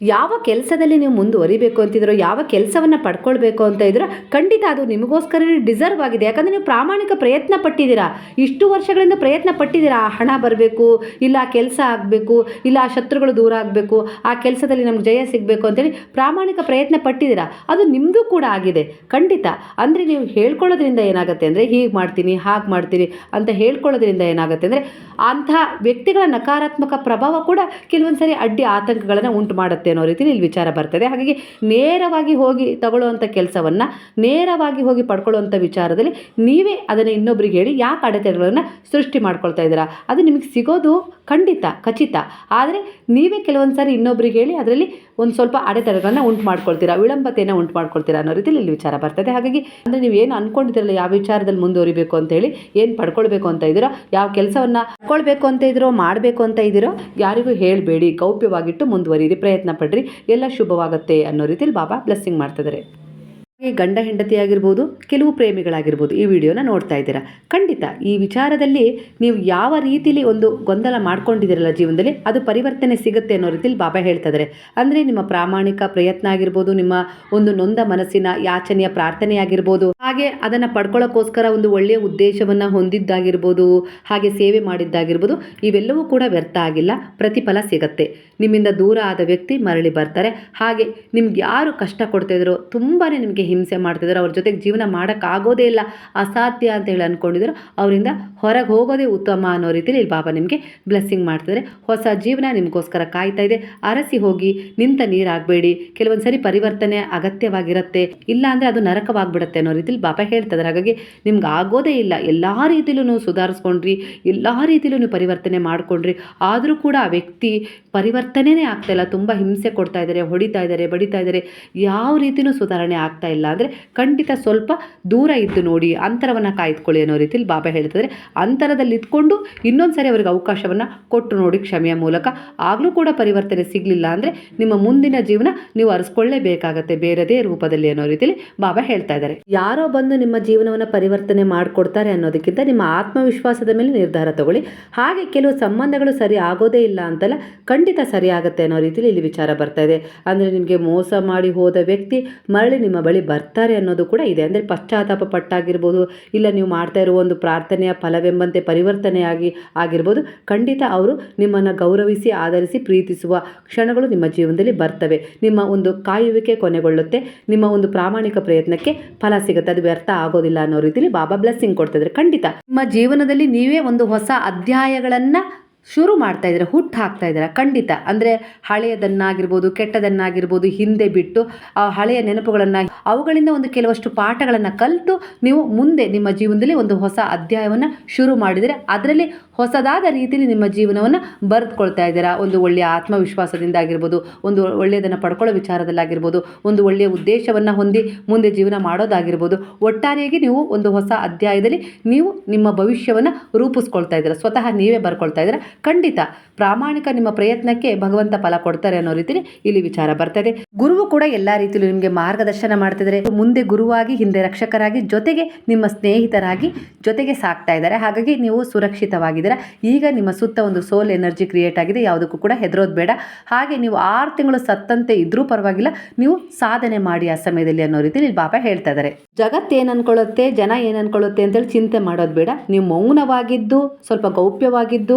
ಯಾವ ಕೆಲಸದಲ್ಲಿ ನೀವು ಮುಂದುವರಿಬೇಕು ಅಂತಿದ್ರೋ ಯಾವ ಕೆಲಸವನ್ನು ಪಡ್ಕೊಳ್ಬೇಕು ಅಂತ ಇದ್ರೋ ಖಂಡಿತ ಅದು ನಿಮಗೋಸ್ಕರ ಡಿಸರ್ವ್ ಆಗಿದೆ. ಯಾಕಂದರೆ ನೀವು ಪ್ರಾಮಾಣಿಕ ಪ್ರಯತ್ನ ಪಟ್ಟಿದ್ದೀರಾ? ಇಷ್ಟು ವರ್ಷಗಳಿಂದ ಪ್ರಯತ್ನ ಪಟ್ಟಿದ್ದೀರಾ? ಆ ಹಣ ಬರಬೇಕು, ಇಲ್ಲ ಆ ಕೆಲಸ ಆಗಬೇಕು, ಇಲ್ಲ ಆ ಶತ್ರುಗಳು ದೂರ ಆಗಬೇಕು, ಆ ಕೆಲಸದಲ್ಲಿ ನಮ್ಗೆ ಜಯ ಸಿಗಬೇಕು ಅಂತೇಳಿ ಪ್ರಾಮಾಣಿಕ ಪ್ರಯತ್ನ ಪಟ್ಟಿದ್ದೀರಾ? ಅದು ನಿಮ್ಮದು ಕೂಡ ಆಗಿದೆ. ಖಂಡಿತ. ಅಂದರೆ ನೀವು ಹೇಳ್ಕೊಳ್ಳೋದ್ರಿಂದ ಏನಾಗುತ್ತೆ ಅಂದರೆ, ಹೀಗೆ ಮಾಡ್ತೀನಿ, ಹಾಗೆ ಮಾಡ್ತೀನಿ ಅಂತ ಹೇಳ್ಕೊಳ್ಳೋದ್ರಿಂದ ಏನಾಗುತ್ತೆ ಅಂದರೆ, ಅಂಥ ವ್ಯಕ್ತಿಗಳ ನಕಾರಾತ್ಮಕ ಪ್ರಭಾವ ಕೂಡ ಕೆಲವೊಂದು ಸರಿ ಅಡ್ಡಿ ಆತಂಕಗಳನ್ನು ಉಂಟು ಮಾಡುತ್ತೆ. ಅನ್ನೋ ರೀತಿಯಲ್ಲಿ ಇಲ್ಲಿ ವಿಚಾರ ಬರ್ತದೆ. ಹಾಗಾಗಿ ನೇರವಾಗಿ ಹೋಗಿ ತಗೊಳ್ಳುವಂಥ ಕೆಲಸವನ್ನು ನೇರವಾಗಿ ಹೋಗಿ ಪಡ್ಕೊಳ್ಳುವಂಥ ವಿಚಾರದಲ್ಲಿ ನೀವೇ ಅದನ್ನು ಇನ್ನೊಬ್ರಿಗೆ ಹೇಳಿ ಯಾಕೆ ಅಡೆತಡೆಗಳನ್ನು ಸೃಷ್ಟಿ ಮಾಡ್ಕೊಳ್ತಾ ಇದ್ದೀರಾ? ಅದು ನಿಮಗೆ ಸಿಗೋದು ಖಂಡಿತ, ಖಚಿತ. ಆದರೆ ನೀವೇ ಕೆಲವೊಂದು ಸಾರಿ ಇನ್ನೊಬ್ರಿಗೆ ಹೇಳಿ ಅದರಲ್ಲಿ ಒಂದು ಸ್ವಲ್ಪ ಅಡೆತಡೆಗಳನ್ನು ಉಂಟು ಮಾಡ್ಕೊಳ್ತೀರಾ, ವಿಳಂಬತೆಯನ್ನು ಉಂಟು ಮಾಡ್ಕೊಳ್ತೀರಾ ಅನ್ನೋ ರೀತಿಯಲ್ಲಿ ಇಲ್ಲಿ ವಿಚಾರ ಬರ್ತದೆ. ಹಾಗಾಗಿ ಅಂದರೆ ನೀವು ಏನು ಅಂದ್ಕೊಂಡಿದ್ದೀರಲ್ಲ ಯಾವ ವಿಚಾರದಲ್ಲಿ ಮುಂದುವರಿಬೇಕು ಅಂತ ಹೇಳಿ, ಏನು ಪಡ್ಕೊಳ್ಬೇಕು ಅಂತ ಇದ್ದೀರೋ, ಯಾವ ಕೆಲಸವನ್ನು ಪಡ್ಕೊಳ್ಬೇಕು ಅಂತ ಇದ್ದೀರೋ, ಮಾಡಬೇಕು ಅಂತ ಇದ್ದೀರೋ, ಯಾರಿಗೂ ಹೇಳಬೇಡಿ, ಗೌಪ್ಯವಾಗಿಟ್ಟು ಮುಂದುವರಿಯಿರಿ, ಪ್ರಯತ್ನ ಪಡ್ರಿ ಎಲ್ಲ ಶುಭವಾಗುತ್ತೆ ಅನ್ನೋ ರೀತಿಯಲ್ಲಿ ಬಾಬಾ ಬ್ಲೆಸ್ಸಿಂಗ್ ಮಾಡ್ತಿದ್ದಾರೆ ಹಾಗೆ ಗಂಡ ಹೆಂಡತಿ ಆಗಿರ್ಬೋದು, ಕೆಲವು ಪ್ರೇಮಿಗಳಾಗಿರ್ಬೋದು ಈ ವಿಡಿಯೋನ ನೋಡ್ತಾ ಇದ್ದೀರಾ. ಖಂಡಿತ ಈ ವಿಚಾರದಲ್ಲಿ ನೀವು ಯಾವ ರೀತಿಲಿ ಒಂದು ಗೊಂದಲ ಮಾಡ್ಕೊಂಡಿದ್ದೀರಲ್ಲ ಜೀವನದಲ್ಲಿ, ಅದು ಪರಿವರ್ತನೆ ಸಿಗುತ್ತೆ ಅನ್ನೋ ರೀತಿಲಿ ಬಾಬಾ ಹೇಳ್ತಾ ಇದ್ದಾರೆ ಅಂದರೆ ನಿಮ್ಮ ಪ್ರಾಮಾಣಿಕ ಪ್ರಯತ್ನ ಆಗಿರ್ಬೋದು, ನಿಮ್ಮ ಒಂದು ನೊಂದ ಮನಸ್ಸಿನ ಯಾಚನೆಯ ಪ್ರಾರ್ಥನೆ ಆಗಿರ್ಬೋದು, ಹಾಗೆ ಅದನ್ನು ಪಡ್ಕೊಳ್ಳೋಕ್ಕೋಸ್ಕರ ಒಂದು ಒಳ್ಳೆಯ ಉದ್ದೇಶವನ್ನು ಹೊಂದಿದ್ದಾಗಿರ್ಬೋದು, ಹಾಗೆ ಸೇವೆ ಮಾಡಿದ್ದಾಗಿರ್ಬೋದು, ಇವೆಲ್ಲವೂ ಕೂಡ ವ್ಯರ್ಥ ಆಗಿಲ್ಲ, ಪ್ರತಿಫಲ ಸಿಗತ್ತೆ. ನಿಮ್ಮಿಂದ ದೂರ ಆದ ವ್ಯಕ್ತಿ ಮರಳಿ ಬರ್ತಾರೆ. ಹಾಗೆ ನಿಮ್ಗೆ ಯಾರು ಕಷ್ಟ ಕೊಡ್ತಾಯಿದ್ರು ತುಂಬಾ ನಿಮಗೆ ಹಿಂಸೆ ಮಾಡ್ತಿದ್ದಾರೆ. ಅವ್ರ ಜೊತೆಗೆ ಜೀವನ ಮಾಡೋಕ್ಕಾಗೋದೇ ಇಲ್ಲ. ಅಸಾಧ್ಯ ಅಂತ ಹೇಳಿ ಅಂದ್ಕೊಂಡಿದ್ರು ಅವರಿಂದ ಹೊರಗೆ ಹೋಗೋದೇ ಉತ್ತಮ ಅನ್ನೋ ರೀತಿಯಲ್ಲಿ ಇಲ್ಲಿ ಬಾಬಾ ನಿಮಗೆ ಬ್ಲೆಸ್ಸಿಂಗ್ ಮಾಡ್ತಿದ್ದಾರೆ. ಹೊಸ ಜೀವನ ನಿಮಗೋಸ್ಕರ ಕಾಯ್ತಾ ಇದೆ. ಅರಸಿ ಹೋಗಿ ನಿಂತ ನೀರಾಗಬೇಡಿ. ಕೆಲವೊಂದು ಸರಿ ಪರಿವರ್ತನೆ ಅಗತ್ಯವಾಗಿರುತ್ತೆ. ಇಲ್ಲ ಅಂದರೆ ಅದು ನರಕವಾಗ್ಬಿಡುತ್ತೆ ಅನ್ನೋ ರೀತಿಲಿ ಬಾಬಾ ಹೇಳ್ತಿದ್ದಾರೆ ಹಾಗಾಗಿ ನಿಮ್ಗೆ ಆಗೋದೇ ಇಲ್ಲ. ಎಲ್ಲ ರೀತಿಯಲ್ಲೂ ಸುಧಾರಿಸ್ಕೊಂಡ್ರಿ. ಎಲ್ಲ ರೀತಿಯಲ್ಲೂ ಪರಿವರ್ತನೆ ಮಾಡ್ಕೊಂಡ್ರಿ. ಆದರೂ ಕೂಡ ಆ ವ್ಯಕ್ತಿ ಪರಿವರ್ತನೆನೇ ಆಗ್ತಾ ಇಲ್ಲ. ತುಂಬ ಹಿಂಸೆ ಕೊಡ್ತಾ ಇದ್ದಾರೆ, ಹೊಡಿತಾ ಇದ್ದಾರೆ, ಬಡಿತಾ ಇದ್ದಾರೆ. ಯಾವ ರೀತಿಯೂ ಸುಧಾರಣೆ ಆಗ್ತಾ ಅಂದರೆ ಖಂಡಿತ ಸ್ವಲ್ಪ ದೂರ ಇದ್ದು ನೋಡಿ ಅಂತರವನ್ನು ಕಾಯ್ದುಕೊಳ್ಳಿ ಅನ್ನೋ ರೀತಿಯಲ್ಲಿ ಬಾಬಾ ಹೇಳ್ತಿದ್ದಾರೆ ಅಂತರದಲ್ಲಿ ಇದ್ಕೊಂಡು ಇನ್ನೊಂದು ಸಾರಿ ಅವ್ರಿಗೆ ಅವಕಾಶವನ್ನು ಕೊಟ್ಟು ನೋಡಿ ಕ್ಷಮೆಯ ಮೂಲಕ. ಆಗಲೂ ಕೂಡ ಪರಿವರ್ತನೆ ಸಿಗಲಿಲ್ಲ ಅಂದರೆ ನಿಮ್ಮ ಮುಂದಿನ ಜೀವನ ನೀವು ಅರಿಸ್ಕೊಳ್ಳೇಬೇಕಾಗತ್ತೆ ಬೇರೆದೇ ರೂಪದಲ್ಲಿ ಅನ್ನೋ ರೀತಿಯಲ್ಲಿ ಬಾಬಾ ಹೇಳ್ತಾ ಇದ್ದಾರೆ ಯಾರೋ ಬಂದು ನಿಮ್ಮ ಜೀವನವನ್ನು ಪರಿವರ್ತನೆ ಮಾಡಿಕೊಡ್ತಾರೆ ಅನ್ನೋದಕ್ಕಿಂತ ನಿಮ್ಮ ಆತ್ಮವಿಶ್ವಾಸದ ಮೇಲೆ ನಿರ್ಧಾರ ತಗೊಳ್ಳಿ. ಹಾಗೆ ಕೆಲವು ಸಂಬಂಧಗಳು ಸರಿ ಆಗೋದೇ ಇಲ್ಲ ಅಂತಲ್ಲ ಖಂಡಿತ ಸರಿ ಆಗುತ್ತೆ ಅನ್ನೋ ರೀತಿಯಲ್ಲಿ ಇಲ್ಲಿ ವಿಚಾರ ಬರ್ತಾ ಇದೆ. ಅಂದರೆ ನಿಮಗೆ ಮೋಸ ಮಾಡಿ ಹೋದ ವ್ಯಕ್ತಿ ಮರಳಿ ನಿಮ್ಮ ಬಳಿ ಬರ್ತಾರೆ ಅನ್ನೋದು ಕೂಡ ಇದೆ. ಅಂದರೆ ಪಶ್ಚಾತ್ತಾಪ ಪಟ್ಟಾಗಿರ್ಬೋದು, ಇಲ್ಲ ನೀವು ಮಾಡ್ತಾ ಇರುವ ಒಂದು ಪ್ರಾರ್ಥನೆಯ ಫಲವೆಂಬಂತೆ ಪರಿವರ್ತನೆಯಾಗಿ ಆಗಿರ್ಬೋದು, ಖಂಡಿತ ಅವರು ನಿಮ್ಮನ್ನು ಗೌರವಿಸಿ, ಆಧರಿಸಿ, ಪ್ರೀತಿಸುವ ಕ್ಷಣಗಳು ನಿಮ್ಮ ಜೀವನದಲ್ಲಿ ಬರ್ತವೆ. ನಿಮ್ಮ ಒಂದು ಕಾಯುವಿಕೆ ಕೊನೆಗೊಳ್ಳುತ್ತೆ. ನಿಮ್ಮ ಒಂದು ಪ್ರಾಮಾಣಿಕ ಪ್ರಯತ್ನಕ್ಕೆ ಫಲ ಸಿಗುತ್ತೆ. ಅದು ವ್ಯರ್ಥ ಆಗೋದಿಲ್ಲ ಅನ್ನೋ ರೀತಿಯಲ್ಲಿ ಬಾಬಾ ಬ್ಲೆಸ್ಸಿಂಗ್ ಕೊಡ್ತಿದ್ರೆ ಖಂಡಿತ. ನಿಮ್ಮ ಜೀವನದಲ್ಲಿ ನೀವೇ ಒಂದು ಹೊಸ ಅಧ್ಯಾಯಗಳನ್ನು ಶುರು ಮಾಡ್ತಾ ಇದ್ದಾರೆ ಹುಟ್ಟು ಹಾಕ್ತಾ ಇದ್ದಾರೆ. ಖಂಡಿತ. ಅಂದರೆ ಹಳೆಯದನ್ನಾಗಿರ್ಬೋದು, ಕೆಟ್ಟದನ್ನಾಗಿರ್ಬೋದು ಹಿಂದೆ ಬಿಟ್ಟು ಆ ಹಳೆಯ ನೆನಪುಗಳನ್ನು, ಅವುಗಳಿಂದ ಒಂದು ಕೆಲವಷ್ಟು ಪಾಠಗಳನ್ನು ಕಲಿತು ನೀವು ಮುಂದೆ ನಿಮ್ಮ ಜೀವನದಲ್ಲಿ ಒಂದು ಹೊಸ ಅಧ್ಯಾಯವನ್ನು ಶುರು ಮಾಡಿದರೆ ಅದರಲ್ಲಿ ಹೊಸದಾದ ರೀತಿಯಲ್ಲಿ ನಿಮ್ಮ ಜೀವನವನ್ನು ಬರೆದುಕೊಳ್ತಾ ಇದ್ದೀರಾ? ಒಂದು ಒಳ್ಳೆಯ ಆತ್ಮವಿಶ್ವಾಸದಿಂದ ಆಗಿರ್ಬೋದು, ಒಂದು ಒಳ್ಳೆಯದನ್ನು ಪಡ್ಕೊಳ್ಳೋ ವಿಚಾರದಲ್ಲಾಗಿರ್ಬೋದು, ಒಂದು ಒಳ್ಳೆಯ ಉದ್ದೇಶವನ್ನು ಹೊಂದಿ ಮುಂದೆ ಜೀವನ ಮಾಡೋದಾಗಿರ್ಬೋದು, ಒಟ್ಟಾರೆಯಾಗಿ ನೀವು ಒಂದು ಹೊಸ ಅಧ್ಯಾಯದಲ್ಲಿ ನೀವು ನಿಮ್ಮ ಭವಿಷ್ಯವನ್ನು ರೂಪಿಸ್ಕೊಳ್ತಾ ಇದ್ದೀರಾ? ಸ್ವತಃ ನೀವೇ ಬರ್ಕೊಳ್ತಾ ಇದ್ದೀರಾ? ಖಂಡಿತ ಪ್ರಾಮಾಣಿಕ ನಿಮ್ಮ ಪ್ರಯತ್ನಕ್ಕೆ ಭಗವಂತ ಫಲ ಕೊಡ್ತಾರೆ ಅನ್ನೋ ರೀತಿಲಿ ಇಲ್ಲಿ ವಿಚಾರ ಬರ್ತದೆ. ಗುರುವು ಕೂಡ ಎಲ್ಲ ರೀತಿಯಲ್ಲೂ ನಿಮಗೆ ಮಾರ್ಗದರ್ಶನ ಮಾಡ್ತಿದ್ದಾರೆ. ಮುಂದೆ ಗುರುವಾಗಿ, ಹಿಂದೆ ರಕ್ಷಕರಾಗಿ, ಜೊತೆಗೆ ನಿಮ್ಮ ಸ್ನೇಹಿತರಾಗಿ ಜೊತೆಗೆ ಸಾಕ್ತಾ ಇದ್ದಾರೆ. ಹಾಗಾಗಿ ನೀವು ಸುರಕ್ಷಿತವಾಗಿದ್ದೀರಾ. ಈಗ ನಿಮ್ಮ ಸುತ್ತ ಒಂದು ಸೋಲ್ ಎನರ್ಜಿ ಕ್ರಿಯೇಟ್ ಆಗಿದೆ. ಯಾವುದಕ್ಕೂ ಕೂಡ ಹೆದರೋದು ಬೇಡ. ಹಾಗೆ ನೀವು ಆರು ತಿಂಗಳು ಸತ್ತಂತೆ ಇದ್ರೂ ಪರವಾಗಿಲ್ಲ. ನೀವು ಸಾಧನೆ ಮಾಡಿ ಆ ಸಮಯದಲ್ಲಿ ಅನ್ನೋ ರೀತಿಯಲ್ಲಿ ಬಾಬಾ ಹೇಳ್ತಾ ಇದ್ದಾರೆ. ಜಗತ್ತು ಏನು ಅನ್ಕೊಳ್ಳುತ್ತೆ ಜನ ಏನನ್ಕೊಳ್ಳುತ್ತೆ ಅಂತೇಳಿ ಚಿಂತೆ ಮಾಡೋದು ಬೇಡ. ನೀವು ಮೌನವಾಗಿದ್ದು, ಸ್ವಲ್ಪ ಗೌಪ್ಯವಾಗಿದ್ದು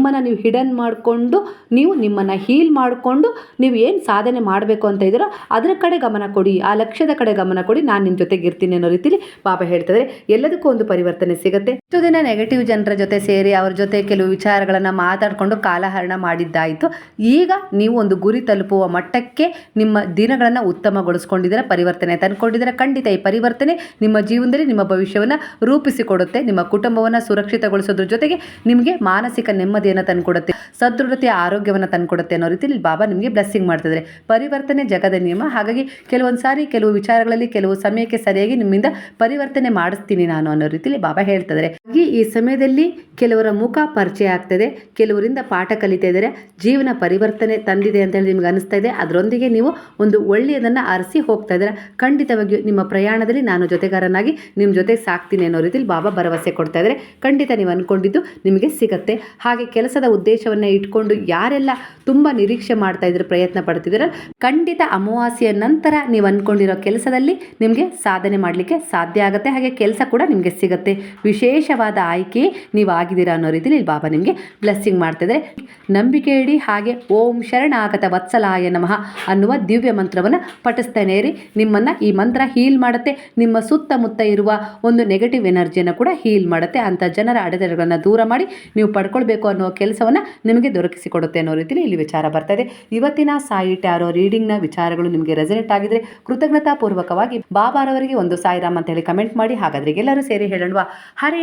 ನಿಮ್ಮನ್ನು ನೀವು ಹಿಡನ್ ಮಾಡಿಕೊಂಡು, ನೀವು ನಿಮ್ಮನ್ನು ಹೀಲ್ ಮಾಡಿಕೊಂಡು, ನೀವು ಏನು ಸಾಧನೆ ಮಾಡಬೇಕು ಅಂತ ಇದ್ದೀರೋ ಅದರ ಕಡೆ ಗಮನ ಕೊಡಿ, ಆ ಲಕ್ಷ್ಯದ ಕಡೆ ಗಮನ ಕೊಡಿ, ನಾನು ನಿಮ್ಮ ಜೊತೆಗೆ ಇರ್ತೀನಿ ಅನ್ನೋ ರೀತಿಲಿ ಬಾಬಾ ಹೇಳ್ತಾರೆ ಎಲ್ಲದಕ್ಕೂ ಒಂದು ಪರಿವರ್ತನೆ ಸಿಗುತ್ತೆ. ಇಷ್ಟು ದಿನ ನೆಗೆಟಿವ್ ಜನರ ಜೊತೆ ಸೇರಿ ಅವ್ರ ಜೊತೆ ಕೆಲವು ವಿಚಾರಗಳನ್ನು ಮಾತಾಡಿಕೊಂಡು ಕಾಲಹರಣ ಮಾಡಿದ್ದಾಯಿತು. ಈಗ ನೀವು ಒಂದು ಗುರಿ ತಲುಪುವ ಮಟ್ಟಕ್ಕೆ ನಿಮ್ಮ ದಿನಗಳನ್ನು ಉತ್ತಮಗೊಳಿಸ್ಕೊಂಡಿದ್ದೀರಾ, ಪರಿವರ್ತನೆ ತಂದುಕೊಂಡಿದ್ದೀರಾ. ಖಂಡಿತ ಈ ಪರಿವರ್ತನೆ ನಿಮ್ಮ ಜೀವನದಲ್ಲಿ ನಿಮ್ಮ ಭವಿಷ್ಯವನ್ನು ರೂಪಿಸಿಕೊಡುತ್ತೆ. ನಿಮ್ಮ ಕುಟುಂಬವನ್ನು ಸುರಕ್ಷಿತಗೊಳಿಸೋದ್ರ ಜೊತೆಗೆ ನಿಮಗೆ ಮಾನಸಿಕ ನೆಮ್ಮದಿಯನ್ನು ತಂದುಕೊಡುತ್ತೆ. ಸದೃಢತೆಯ ಆರೋಗ್ಯವನ್ನು ತಂದುಕೊಡುತ್ತೆ ಅನ್ನೋ ರೀತಿಯಲ್ಲಿ ಬಾಬಾ ನಿಮಗೆ ಬ್ಲೆಸ್ಸಿಂಗ್ ಮಾಡ್ತಿದ್ದಾರೆ ಪರಿವರ್ತನೆ ಜಗದ ನಿಯಮ. ಹಾಗಾಗಿ ಕೆಲವೊಂದು ಸಾರಿ ಕೆಲವು ವಿಚಾರಗಳಲ್ಲಿ, ಕೆಲವು ಸಮಯಕ್ಕೆ ಸರಿಯಾಗಿ ನಿಮ್ಮಿಂದ ಪರಿವರ್ತನೆ ಮಾಡಿಸ್ತೀನಿ ನಾನು ಅನ್ನೋ ರೀತಿಯಲ್ಲಿ ಬಾಬಾ ಹೇಳ್ತಿದ್ದಾರೆ ಹಾಗೆ ಈ ಸಮಯದಲ್ಲಿ ಕೆಲವರ ಮುಖ ಪರಿಚಯ ಆಗ್ತದೆ. ಕೆಲವರಿಂದ ಪಾಠ ಕಲಿತಾ ಇದ್ದಾರೆ. ಜೀವನ ಪರಿವರ್ತನೆ ತಂದಿದೆ ಅಂತ ಹೇಳಿ ನಿಮ್ಗೆ ಅನಿಸ್ತಾ ಇದೆ. ಅದರೊಂದಿಗೆ ನೀವು ಒಂದು ಒಳ್ಳೆಯದನ್ನು ಆರಿಸಿ ಹೋಗ್ತಾ ಇದ್ದೀರಾ. ಖಂಡಿತವಾಗಿಯೂ ನಿಮ್ಮ ಪ್ರಯಾಣದಲ್ಲಿ ನಾನು ಜೊತೆಗಾರನಾಗಿ ನಿಮ್ಮ ಜೊತೆ ಸಾಕ್ತೀನಿ ಅನ್ನೋ ರೀತಿಯಲ್ಲಿ ಬಾಬಾ ಭರವಸೆ ಕೊಡ್ತಾ ಇದ್ದಾರೆ. ಖಂಡಿತ ನೀವು ಅಂದ್ಕೊಂಡಿದ್ದು ನಿಮಗೆ ಸಿಗುತ್ತೆ. ಹಾಗೆ ಕೆಲಸದ ಉದ್ದೇಶವನ್ನು ಇಟ್ಕೊಂಡು ಯಾರೆಲ್ಲ ತುಂಬ ನಿರೀಕ್ಷೆ ಮಾಡ್ತಾ ಇದ್ರೆ ಪ್ರಯತ್ನ ಪಡ್ತಿದ್ದೀರ ಖಂಡಿತ ಅಮಾವಾಸ್ಯೆಯ ನಂತರ ನೀವು ಅಂದ್ಕೊಂಡಿರೋ ಕೆಲಸದಲ್ಲಿ ನಿಮಗೆ ಸಾಧನೆ ಮಾಡಲಿಕ್ಕೆ ಸಾಧ್ಯ ಆಗುತ್ತೆ. ಹಾಗೆ ಕೆಲಸ ಕೂಡ ನಿಮಗೆ ಸಿಗುತ್ತೆ. ವಿಶೇಷವಾದ ಆಯ್ಕೆ ನೀವು ಆಗಿದ್ದೀರಾ ಅನ್ನೋ ರೀತಿಯಲ್ಲಿ ಇಲ್ಲಿ ಬಾಬಾ ನಿಮಗೆ ಬ್ಲೆಸ್ಸಿಂಗ್ ಮಾಡ್ತಿದ್ದಾರೆ. ನಂಬಿಕೆ ಇಡಿ, ಹಾಗೆ ಓಂ ಶರಣಾಗತ ವತ್ಸಲಾಯ ನಮಃ ಅನ್ನುವ ದಿವ್ಯ ಮಂತ್ರವನ್ನು ಪಠಿಸ್ತಾನೆ ರೀ ನಿಮ್ಮನ್ನು ಈ ಮಂತ್ರ ಹೀಲ್ ಮಾಡುತ್ತೆ. ನಿಮ್ಮ ಸುತ್ತಮುತ್ತ ಇರುವ ಒಂದು ನೆಗೆಟಿವ್ ಎನರ್ಜಿಯನ್ನು ಕೂಡ ಹೀಲ್ ಮಾಡುತ್ತೆ. ಅಂಥ ಜನರ ಅಡೆತಡೆಗಳನ್ನು ದೂರ ಮಾಡಿ ನೀವು ಪಡ್ಕೊಳ್ಬೇಕು ಅನ್ನೋ ಕೆಲಸವನ್ನು ನಿಮಗೆ ದೊರಕಿಸಿಕೊಡುತ್ತೆ ಅನ್ನೋ ರೀತಿಯಲ್ಲಿ ಇಲ್ಲಿ ವಿಚಾರ ಬರ್ತದೆ ಇವತ್ತಿನ ಸಾಯಿ ಟ್ಯಾರೋ ರೀಡಿಂಗ್ನ ವಿಚಾರಗಳು ನಿಮಗೆ ರೆಸನೆಟ್ ಆಗಿದ್ರೆ ಕೃತಜ್ಞತಾಪೂರ್ವಕವಾಗಿ ಬಾಬಾರವರಿಗೆ ಒಂದು ಸಾಯಿರಾಮ್ ಅಂತ ಹೇಳಿ ಕಮೆಂಟ್ ಮಾಡಿ. ಹಾಗಾದ್ರೆ ಎಲ್ಲರೂ ಸೇರಿ ಹೇಳೋಣವಾ? ಹರೇ